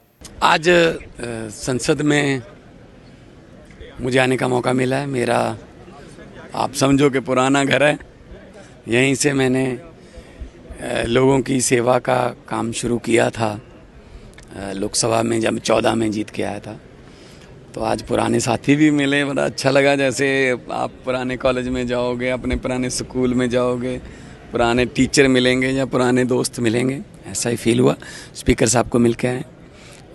आज अ, संसद में मुझे आने का मौका मिला है मेरा आप समझो कि पुराना घर है यहीं से मैंने लोगों की सेवा का काम शुरू किया था। लोकसभा में जब चौदह में जीत के आया था। तो आज पुराने साथी भी मिले, बड़ा अच्छा लगा। जैसे आप पुराने कॉलेज में जाओगे, अपने पुराने स्कूल में जाओगे, पुराने टीचर मिलेंगे या पुराने दोस्त मिलेंगे, ऐसा ही फील हुआ। स्पीकर साहब को मिल के आए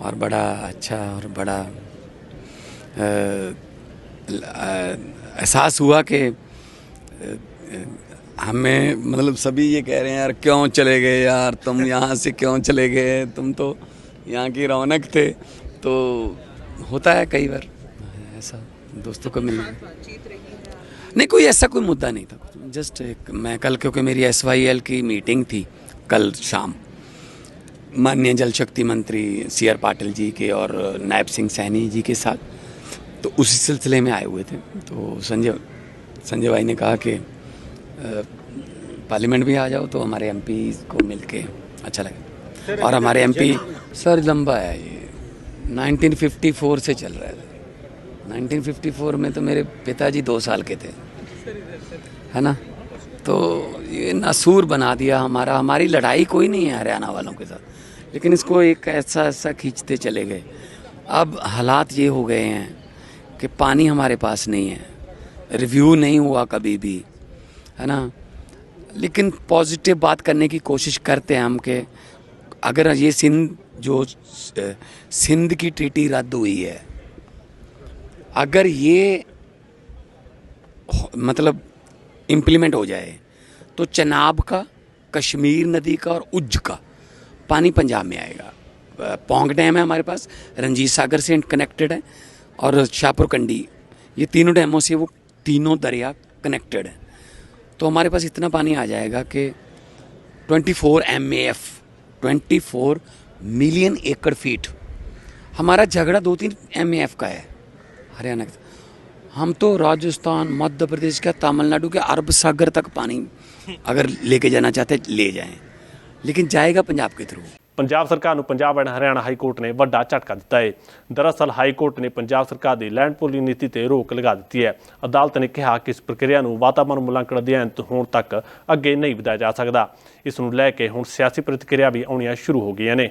और बड़ा अच्छा और बड़ा एहसास हुआ कि हमें मतलब सभी ये कह रहे हैं, यार, क्यों चले गए यार? तुम यहाँ से क्यों चले गए? तुम तो यहाँ की रौनक थे। तो होता है कई बार। ऐसा दोस्तों को मिलना। नहीं, कोई ऐसा कोई मुद्दा नहीं था। जस्ट एक, मैं कल, क्योंकि मेरी एसवाईएल की मीटिंग थी कल शाम, माननीय जल शक्ति मंत्री सी आर पाटिल जी के और नायब सिंह सैनी जी के साथ तो उसी सिलसिले में आए हुए थे। तो संजय संजय भाई ने कहा कि पार्लियामेंट भी आ जाओ तो हमारे एमपी को मिल के अच्छा लगे। और हमारे एमपी सर लंबा है ये। 1954 से चल रहा है। 1954 में तो मेरे पिताजी दो साल के थे। है ना? तो ये नासूर बना दिया हमारा। हमारी लड़ाई कोई नहीं है हरियाणा वालों के साथ। लेकिन इसको एक ऐसा ऐसा खींचते चले गए। अब हालात ये हो गए हैं कि पानी हमारे पास नहीं है। रिव्यू नहीं हुआ कभी भी। है ना? लेकिन पॉजिटिव बात करने की कोशिश करते हैं हम कि अगर ये सिंध जो सिंध की ट्रीटी रद्द हुई है, अगर ये मतलब इम्प्लीमेंट हो जाए तो चनाब का, कश्मीर नदी का और उज्ज का पानी पंजाब में आएगा। पोंग डैम है हमारे पास, रंजीत सागर से कनेक्टेड है और शाहपुर कंडी ये तीनों डैमों से वो तीनों दरिया कनेक्टेड है। तो हमारे पास इतना पानी आ जाएगा कि 24 four M A F twenty million एकड़ फीट। हमारा झगड़ा दो तीन एम ए एफ़ का है, हरियाणा का। हम तो राजस्थान, मध्य प्रदेश का, तमिलनाडु के अरब सागर तक पानी अगर लेके जाना चाहते ले जाएँ। लेकिन जाएगा पंजाब के थ्रू। ਪੰਜਾਬ ਸਰਕਾਰ ਨੂੰ Punjab and Haryana high court ਨੇ ਵੱਡਾ ਝਟਕਾ ਦਿੱਤਾ ਹੈ। ਦਰਅਸਲ ਹਾਈ ਕੋਰਟ ਨੇ ਪੰਜਾਬ ਸਰਕਾਰ ਦੀ ਲੈਂਡ ਪੂਲਿੰਗ ਨੀਤੀ ਤੇ ਰੋਕ ਲਗਾ ਦਿੱਤੀ ਹੈ। ਅਦਾਲਤ ਨੇ ਕਿਹਾ ਕਿ ਇਸ ਪ੍ਰਕਿਰਿਆ ਨੂੰ ਵਾਤਾਵਰਣ ਮੁਲਾਂਕਣ ਅਧਿਐਨ ਤੋਂ ਹੋਣ ਤੱਕ ਅੱਗੇ ਨਹੀਂ ਵਧਾਇਆ ਜਾ ਸਕਦਾ। ਇਸ ਨੂੰ ਲੈ ਕੇ ਹੁਣ ਸਿਆਸੀ ਪ੍ਰਤੀਕਿਰਿਆ ਵੀ ਆਉਣੀਆਂ ਸ਼ੁਰੂ ਹੋ ਗਈਆਂ ਨੇ।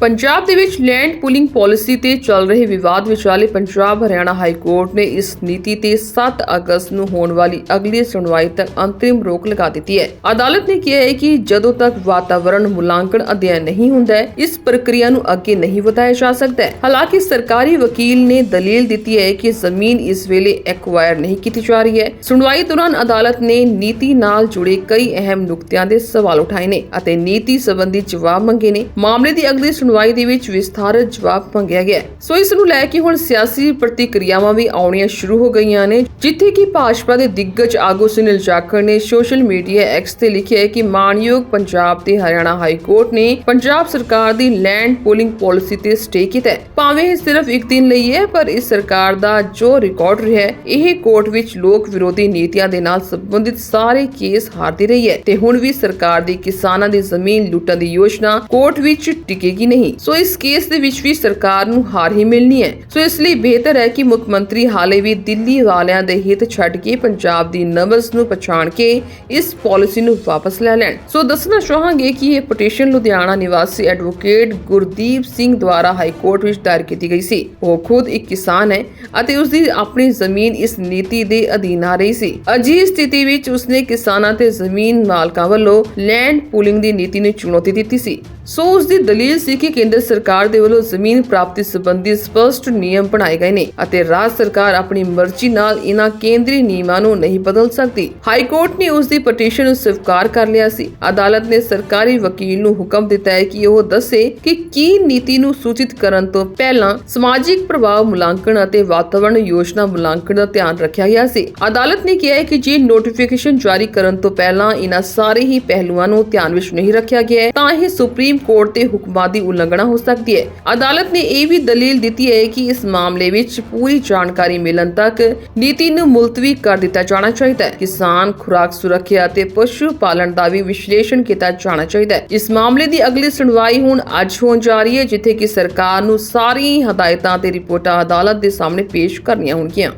ਪੰਜਾਬ ਦੇ ਵਿੱਚ ਲੈਂਡ ਪੂਲਿੰਗ ਪਾਲਿਸੀ ਤੇ ਚੱਲ ਰਹੇ ਵਿਵਾਦ ਵਿਚਾਲੇ ਪੰਜਾਬ ਹਰਿਆਣਾ ਹਾਈ ਕੋਰਟ ਨੇ ਇਸ ਨੀਤੀ ਤੇ 7 ਅਗਸਤ ਨੂੰ ਹੋਣ ਵਾਲੀ ਅਗਲੀ ਸੁਣਵਾਈ ਤੱਕ ਅੰਤਰਿਮ ਰੋਕ ਲਗਾ ਦਿੱਤੀ ਹੈ। ਅਦਾਲਤ ਨੇ ਕਿਹਾ ਹੈ ਕਿ ਜਦੋਂ ਤੱਕ ਵਾਤਾਵਰਣ ਮੁਲਾਂਕਣ ਅਧਿਐਨ ਨਹੀਂ ਹੁੰਦਾ ਹੈ, ਇਸ ਪ੍ਰਕਿਰਿਆ ਨੂੰ ਅੱਗੇ ਨਹੀਂ ਵਧਾਇਆ ਜਾ ਸਕਦਾ ਹੈ। ਹਾਲਾਂਕਿ ਸਰਕਾਰੀ ਵਕੀਲ ਨੇ ਦਲੀਲ ਦਿੱਤੀ ਹੈ ਕਿ ਜ਼ਮੀਨ ਇਸ ਵੇਲੇ ਐਕਵਾਇਰ ਨਹੀਂ ਕੀਤੀ ਜਾ ਰਹੀ ਹੈ। ਸੁਣਵਾਈ ਦੌਰਾਨ ਅਦਾਲਤ ਨੇ ਨੀਤੀ ਨਾਲ ਜੁੜੇ ਕਈ ਅਹਿਮ ਨੁਕਤਿਆਂ ਦੇ ਸਵਾਲ ਉਠਾਏ ਨੇ ਅਤੇ ਨੀਤੀ ਸੰਬੰਧੀ ਜਵਾਬ ਮੰਗੇ ਨੇ। ਮਾਮਲੇ ਦੀ ਅਗਲੀ ਸੁਣਵਾਈ ਦੇ ਵਿੱਚ ਵਿਸਥਾਰਤ ਜਵਾਬ ਮੰਗਿਆ ਗਿਆ। ਸੋ ਇਸ ਨੂੰ ਲੈ ਕੇ ਹੁਣ ਸਿਆਸੀ ਪ੍ਰਤੀਕਿਰਿਆਵਾਂ ਵੀ ਆਉਣੀਆਂ ਸ਼ੁਰੂ ਹੋ ਗਈਆਂ ਨੇ, ਜਿੱਥੇ ਕਿ ਭਾਜਪਾ ਦੇ ਦਿੱਗਜ ਆਗੂ ਸੁਨੀਲ ਜਾਖੜ ਨੇ ਸੋਸ਼ਲ ਮੀਡੀਆ ਐਕਸ ਤੇ ਲਿਖਿਆ ਹੈ ਕਿ ਮਾਨਯੋਗ ਪੰਜਾਬ ਤੇ ਹਰਿਆਣਾ ਹਾਈ ਕੋਰਟ ਨੇ ਪੰਜਾਬ ਸਰਕਾਰ ਦੀ ਲੈਂਡ ਪੂਲਿੰਗ ਪਾਲਿਸੀ ਤੇ ਸਟੇ ਕੀਤਾ ਹੈ। ਭਾਵੇਂ ਇਹ ਸਿਰਫ ਇੱਕ ਦਿਨ ਲਈ ਹੈ, ਪਰ ਇਸ ਸਰਕਾਰ ਦਾ ਜੋ ਰਿਕਾਰਡ ਰਿਹਾ ਹੈ, ਇਹ ਕੋਰਟ ਵਿੱਚ ਲੋਕ ਵਿਰੋਧੀ ਨੀਤੀਆਂ ਦੇ ਨਾਲ ਸੰਬੰਧਿਤ ਸਾਰੇ ਕੇਸ ਹਾਰਦੀ ਰਹੀ ਹੈ। ਤੇ ਹੁਣ ਵੀ ਸਰਕਾਰ ਦੀ ਕਿਸਾਨਾਂ ਦੀ ਜ਼ਮੀਨ ਲੁੱਟਣ ਦੀ ਯੋਜਨਾ ਕੋਰਟ ਵਿੱਚ ਟਿਕੇਗੀ ਨਹੀਂ। ਸੋ ਇਸ ਕੇਸ ਦੇ ਵਿੱਚ ਵੀ ਸਰਕਾਰ ਨੂੰ ਹਾਰ ਹੀ ਮਿਲਣੀ ਹੈ। ਸੋ ਇਸ ਲਈ ਬਿਹਤਰ ਹੈ ਕਿ ਮੁੱਖ ਮੰਤਰੀ ਹਾਲੇ ਵੀ ਦਿੱਲੀ ਵਾਲਿਆਂ ਦੇ ਹਿੱਤ ਛੱਡ ਕੇ ਪੰਜਾਬ ਦੀ ਨਬਜ਼ ਨੂੰ ਪਛਾਣ ਕੇ ਇਸ ਪਾਲਿਸੀ ਨੂੰ ਵਾਪਸ ਲੈ ਲੈਣ। ਸੋ ਦੱਸਣਾ ਚਾਹਾਂਗੇ ਕਿ ਇਹ ਪਟੀਸ਼ਨ ਲੁਧਿਆਣਾ ਨਿਵਾਸੀ ਐਡਵੋਕੇਟ ਗੁਰਦੀਪ ਸਿੰਘ ਦੁਆਰਾ ਹਾਈ ਕੋਰਟ ਵਿੱਚ ਦਾਇਰ ਕੀਤੀ ਗਈ ਸੀ। ਉਹ ਖੁਦ ਇੱਕ ਕਿਸਾਨ ਹੈ ਅਤੇ ਉਸ ਦੀ ਆਪਣੀ ਜ਼ਮੀਨ ਇਸ ਨੀਤੀ ਦੇ ਅਧੀਨ ਆ ਰਹੀ ਸੀ। ਅਜਿਹੀ ਸਥਿਤੀ ਵਿੱਚ ਉਸਨੇ ਕਿਸਾਨਾਂ ਤੇ ਜ਼ਮੀਨ ਮਾਲਕਾਂ ਵੱਲੋਂ ਲੈਂਡ ਪੂਲਿੰਗ ਦੀ ਨੀਤੀ ਨੂੰ ਚੁਣੌਤੀ ਦਿੱਤੀ ਸੀ। ਸੋ ਉਸ ਦੀ ਦਲੀਲ ਸੀ ਕਿ ਕੇਂਦਰ ਸਰਕਾਰ ਦੇ ਵੱਲੋਂ ਜ਼ਮੀਨ ਪ੍ਰਾਪਤੀ ਸੰਬੰਧੀ ਸਪਸ਼ਟ ਨਿਯਮ ਬਣਾਏ ਗਏ ਨੇ ਅਤੇ ਰਾਜ ਸਰਕਾਰ ਆਪਣੀ ਮਰਜ਼ੀ ਨਾਲ ਇਹਨਾਂ ਕੇਂਦਰੀ ਨਿਯਮਾਂ ਨੂੰ ਨਹੀਂ ਬਦਲ ਸਕਦੀ। ਹਾਈ ਕੋਰਟ ਨੇ ਉਸ ਦੀ ਪਟੀਸ਼ਨ ਨੂੰ ਸਵੀਕਾਰ ਕਰ ਲਿਆ ਸੀ। ਅਦਾਲਤ ਨੇ ਸਰਕਾਰੀ ਵਕੀਲ ਨੂੰ ਹੁਕਮ ਦਿੱਤਾ ਹੈ ਕਿ ਉਹ ਦੱਸੇ ਕਿ ਕੀ ਨੀਤੀ ਨੂੰ ਸੂਚਿਤ ਕਰਨ ਤੋਂ ਪਹਿਲਾਂ ਸਮਾਜਿਕ ਪ੍ਰਭਾਵ ਮੁਲਾਂਕਣ ਅਤੇ ਵਾਤਾਵਰਣ ਯੋਜਨਾ ਮੁਲਾਂਕਣ ਦਾ ਧਿਆਨ ਰੱਖਿਆ ਗਿਆ ਸੀ। ਅਦਾਲਤ ਨੇ ਕਿਹਾ ਹੈ ਕਿ ਜੇ ਨੋਟੀਫਿਕੇਸ਼ਨ ਜਾਰੀ ਕਰਨ ਤੋਂ ਪਹਿਲਾਂ ਇਹਨਾਂ ਸਾਰੇ ਹੀ ਪਹਿਲੂਆਂ ਨੂੰ ਧਿਆਨ ਵਿੱਚ ਨਹੀਂ ਰੱਖਿਆ ਗਿਆ ਤਾਂ ਇਹ ਸੁਪਰੀਮ ਕੋਰਟ ਦੇ ਹੁਕਮਾਂ ਦੀ ਉਲੰਘਣਾ ਹੋ ਸਕਦੀ ਹੈ। ਅਦਾਲਤ ਨੇ ਇਹ ਵੀ ਦਲੀਲ ਦਿੱਤੀ ਹੈ ਕਿ ਇਸ ਮਾਮਲੇ ਵਿੱਚ ਪੂਰੀ ਜਾਣਕਾਰੀ ਮਿਲਣ ਤੱਕ ਨੀਤੀ ਨੂੰ ਮੁਲਤਵੀ ਕਰ ਦਿੱਤਾ ਜਾਣਾ ਚਾਹੀਦਾ ਹੈ। ਕਿਸਾਨ ਖੁਰਾਕ ਸੁਰੱਖਿਆ ਅਤੇ ਪਸ਼ੂ ਪਾਲਣ ਦਾ ਵੀ ਵਿਸ਼ਲੇਸ਼ਣ ਕੀਤਾ ਜਾਣਾ ਚਾਹੀਦਾ ਹੈ। ਇਸ ਮਾਮਲੇ ਦੀ ਅਗਲੀ ਸੁਣਵਾਈ ਹੁਣ ਅੱਜ ਹੋਣ ਜਾ ਰਹੀ ਹੈ, ਜਿੱਥੇ ਕਿ ਸਰਕਾਰ ਨੂੰ ਸਾਰੀਆਂ ਹਦਾਇਤਾਂ ਤੇ ਰਿਪੋਰਟਾਂ ਅਦਾਲਤ ਦੇ ਸਾਹਮਣੇ ਪੇਸ਼ ਕਰਨੀਆਂ ਹੋਣਗੀਆਂ।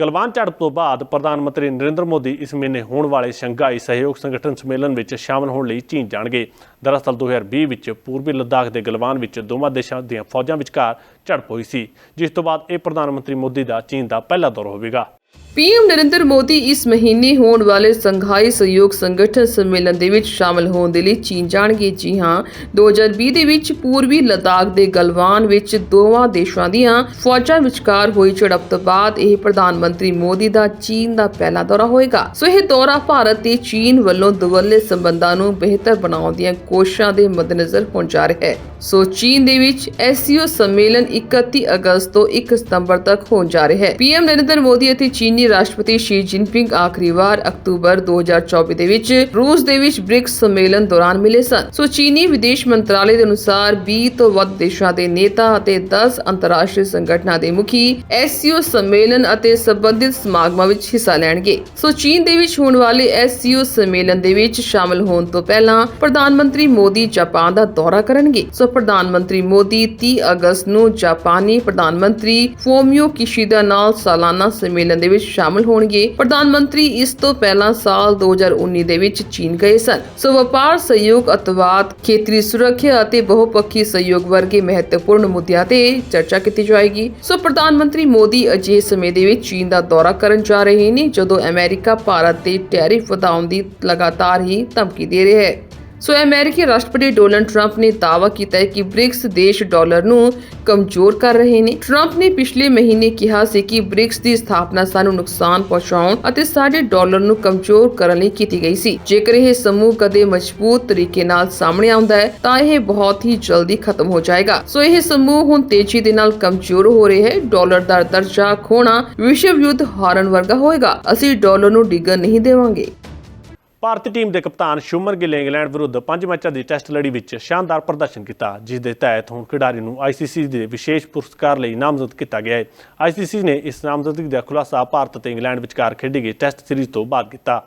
ਗਲਵਾਨ ਝੜਪ ਤੋਂ ਬਾਅਦ ਪ੍ਰਧਾਨ ਮੰਤਰੀ ਨਰਿੰਦਰ ਮੋਦੀ ਇਸ ਮਹੀਨੇ ਹੋਣ ਵਾਲੇ ਸ਼ੰਘਾਈ ਸਹਿਯੋਗ ਸੰਗਠਨ ਸੰਮੇਲਨ ਵਿੱਚ ਸ਼ਾਮਲ ਹੋਣ ਲਈ ਚੀਨ ਜਾਣਗੇ। ਦਰਅਸਲ 2020 ਵਿੱਚ ਪੂਰਬੀ ਲੱਦਾਖ ਦੇ ਗਲਵਾਨ ਵਿੱਚ ਦੋਵਾਂ ਦੇਸ਼ਾਂ ਦੀਆਂ ਫੌਜਾਂ ਵਿਚਕਾਰ ਝੜਪ ਹੋਈ ਸੀ, ਜਿਸ ਤੋਂ ਬਾਅਦ ਇਹ ਪ੍ਰਧਾਨ ਮੰਤਰੀ ਮੋਦੀ ਦਾ ਚੀਨ ਦਾ ਪਹਿਲਾ ਦੌਰਾ ਹੋਵੇਗਾ। ਪੀਐਮ ਨਰਿੰਦਰ ਮੋਦੀ ਇਸ ਮਹੀਨੇ ਹੋਣ ਵਾਲੇ ਸੰਘਾਈ ਸਹਿਯੋਗ ਸੰਗਠਨ ਸੰਮੇਲਨ ਦੇ ਵਿੱਚ ਸ਼ਾਮਲ ਹੋਣ ਦੇ ਲਈ ਚੀਨ ਜਾਣਗੇ। ਜੀ ਹਾਂ 2020 ਦੇ ਵਿੱਚ ਪੂਰਬੀ ਲਦਾਖ ਦੇ ਗਲਵਾਨ ਵਿੱਚ ਦੋਵਾਂ ਦੇਸ਼ਾਂ ਦੀਆਂ ਫੌਜਾਂ ਵਿਚਕਾਰ ਹੋਈ ਝੜਪ ਤੋਂ ਬਾਅਦ ਇਹ ਪ੍ਰਧਾਨ ਮੰਤਰੀ ਮੋਦੀ ਦਾ ਚੀਨ ਦਾ ਪਹਿਲਾ ਦੌਰਾ ਹੋਏਗਾ। ਸੋ ਇਹ ਦੌਰਾ ਭਾਰਤ ਤੇ ਚੀਨ ਵੱਲੋਂ ਦੁਵੱਲੇ ਸੰਬੰਧਾਂ ਨੂੰ ਬਿਹਤਰ ਬਣਾਉਣ ਦੀਆਂ ਕੋਸ਼ਿਸ਼ਾਂ ਦੇ ਮੱਦੇਨਜ਼ਰ ਹੋਣ ਜਾ ਰਿਹਾ ਹੈ। ਸੋ ਚੀਨ ਦੇ ਵਿੱਚ ਐਸਸੀਓ ਸੰਮੇਲਨ 31 ਅਗਸਤ ਤੋਂ 1 ਸਤੰਬਰ ਤੱਕ ਹੋਣ ਜਾ ਰਿਹਾ ਹੈ। ਪੀਐਮ ਨਰਿੰਦਰ ਮੋਦੀ ਅਤੇ ਚੀਨੀ ਰਾਸ਼ਟਰਪਤੀ ਸ਼ੀ ਜਿਨਪਿੰਗ ਆਖਰੀ ਵਾਰ ਅਕਤੂਬਰ 2024 ਦੇ ਵਿੱਚ ਰੂਸ ਦੇ ਵਿੱਚ ਬ੍ਰਿਕਸ ਸੰਮੇਲਨ ਦੌਰਾਨ ਮਿਲੇ ਸਨ। ਸੋ ਚੀਨੀ ਵਿਦੇਸ਼ ਮੰਤਰਾਲੇ ਦੇ ਅਨੁਸਾਰ 20 ਤੋਂ ਵੱਧ ਦੇਸ਼ਾਂ ਦੇ ਨੇਤਾ ਅਤੇ 10 ਅੰਤਰਰਾਸ਼ਟਰੀ ਸੰਗਠਨਾਂ ਦੇ ਮੁਖੀ ਐਸਸੀਓ ਸੰਮੇਲਨ ਅਤੇ ਸੰਬੰਧਿਤ ਸਮਾਗਮਾਂ ਵਿੱਚ ਹਿੱਸਾ ਲੈਣਗੇ। ਸੋ ਚੀਨ ਦੇ ਵਿੱਚ ਹੋਣ ਵਾਲੇ ਐਸਸੀਓ ਸੰਮੇਲਨ ਦੇ ਵਿੱਚ ਸ਼ਾਮਲ ਹੋਣ ਤੋਂ ਪਹਿਲਾਂ ਪ੍ਰਧਾਨ ਮੰਤਰੀ ਮੋਦੀ ਜਾਪਾਨ ਦਾ ਦੌਰਾ ਕਰਨਗੇ। ਸੋ ਪ੍ਰਧਾਨ ਮੰਤਰੀ ਮੋਦੀ 30 ਅਗਸਤ ਨੂੰ ਜਾਪਾਨੀ ਪ੍ਰਧਾਨ ਮੰਤਰੀ ਫੋਮੀਓ ਕਿਸ਼ੀਦਾ ਨਾਲ ਸਾਲਾਨਾ ਸੰਮੇਲਨ ਦੇ ਵਿੱਚ ਸ਼ਾਮਲ ਹੋਣਗੇ। ਪ੍ਰਧਾਨ ਮੰਤਰੀ ਇਸ ਤੋਂ ਪਹਿਲਾਂ ਸਾਲ 2019 ਦੇ ਵਿੱਚ ਚੀਨ ਗਏ ਸਨ। ਸੋ ਵਪਾਰ ਸਹਿਯੋਗ, ਅਤਵਾਦ, ਖੇਤਰੀ ਸੁਰੱਖਿਆ ਅਤੇ ਬਹੁਪੱਖੀ ਸਹਿਯੋਗ ਵਰਗੇ ਮਹੱਤਵਪੂਰਨ ਮੁੱਦਿਆਂ ਤੇ ਚਰਚਾ ਕੀਤੀ ਜਾਏਗੀ। ਸੋ ਪ੍ਰਧਾਨ ਮੰਤਰੀ ਮੋਦੀ ਅਜਿਹੇ ਸਮੇਂ ਦੇ ਵਿੱਚ ਚੀਨ ਦਾ ਦੌਰਾ ਕਰਨ ਜਾ ਰਹੇ ਨੇ, ਜਦੋਂ ਅਮਰੀਕਾ, ਭਾਰਤ ਤੇ ਟੈਰਿਫ ਵਧਾਉਣ ਦੀ ਲਗਾਤਾਰ ਹੀ ਧਮਕੀ ਦੇ ਰਿਹਾ ਹੈ। ਸੋ ਅਮਰੀਕੀ ਰਾਸ਼ਟਰਪਤੀ ਡੋਨਲਡ ਟਰੰਪ ਨੇ ਦਾਅਵਾ ਕੀਤਾ ਹੈ ਕਿ ਬ੍ਰਿਕਸ ਦੇਸ਼ ਡਾਲਰ ਨੂੰ ਕਮਜ਼ੋਰ ਕਰ ਰਹੇ ਨੇ। ਟਰੰਪ ਨੇ ਪਿਛਲੇ ਮਹੀਨੇ ਕਿਹਾ ਸੀ ਕਿ ਬ੍ਰਿਕਸ ਦੀ ਸਥਾਪਨਾ ਸਾਨੂੰ ਨੁਕਸਾਨ ਪਹੁੰਚਾਉਣ ਅਤੇ ਸਾਡੇ ਡਾਲਰ ਨੂੰ ਕਮਜ਼ੋਰ ਕਰਨ ਲਈ ਕੀਤੀ ਗਈ ਸੀ। ਜੇਕਰ ਇਹ ਸਮੂਹ ਕਦੇ ਮਜ਼ਬੂਤ ਤਰੀਕੇ ਨਾਲ ਸਾਹਮਣੇ ਆਉਂਦਾ ਹੈ, ਤਾਂ ਇਹ ਬਹੁਤ ਹੀ ਜਲਦੀ ਖਤਮ ਹੋ ਜਾਏਗਾ। ਸੋ ਇਹ ਸਮੂਹ ਹੁਣ ਤੇਜ਼ੀ ਦੇ ਨਾਲ ਕਮਜ਼ੋਰ ਹੋ ਰਿਹਾ ਹੈ। ਡਾਲਰ ਦਾ ਦਰਜਾ ਖੋਣਾ ਵਿਸ਼ਵ ਯੁੱਧ ਹਾਰਨ ਵਰਗਾ ਹੋਏਗਾ। ਅਸੀਂ ਡਾਲਰ ਨੂੰ ਡਿੱਗਣ ਨਹੀਂ ਦੇਵਾਂਗੇ। ਭਾਰਤੀ ਟੀਮ ਦੇ ਕਪਤਾਨ ਸ਼ੁਮਨ ਗਿੱਲ ਇੰਗਲੈਂਡ ਵਿਰੁੱਧ ਪੰਜ ਮੈਚਾਂ ਦੀ ਟੈਸਟ ਲੜੀ ਵਿੱਚ ਸ਼ਾਨਦਾਰ ਪ੍ਰਦਰਸ਼ਨ ਕੀਤਾ, ਜਿਸ ਦੇ ਤਹਿਤ ਹੁਣ ਖਿਡਾਰੀ ਨੂੰ ਆਈਸੀਸੀ ਦੇ ਵਿਸ਼ੇਸ਼ ਪੁਰਸਕਾਰ ਲਈ ਨਾਮਜ਼ਦ ਕੀਤਾ ਗਿਆ ਹੈ। ਆਈਸੀਸੀ ਨੇ ਇਸ ਨਾਮਜ਼ਦਗੀ ਦਾ ਖੁਲਾਸਾ ਭਾਰਤ ਅਤੇ ਇੰਗਲੈਂਡ ਵਿਚਕਾਰ ਖੇਡੀ ਗਈ ਟੈਸਟ ਸੀਰੀਜ਼ ਤੋਂ ਬਾਅਦ ਕੀਤਾ।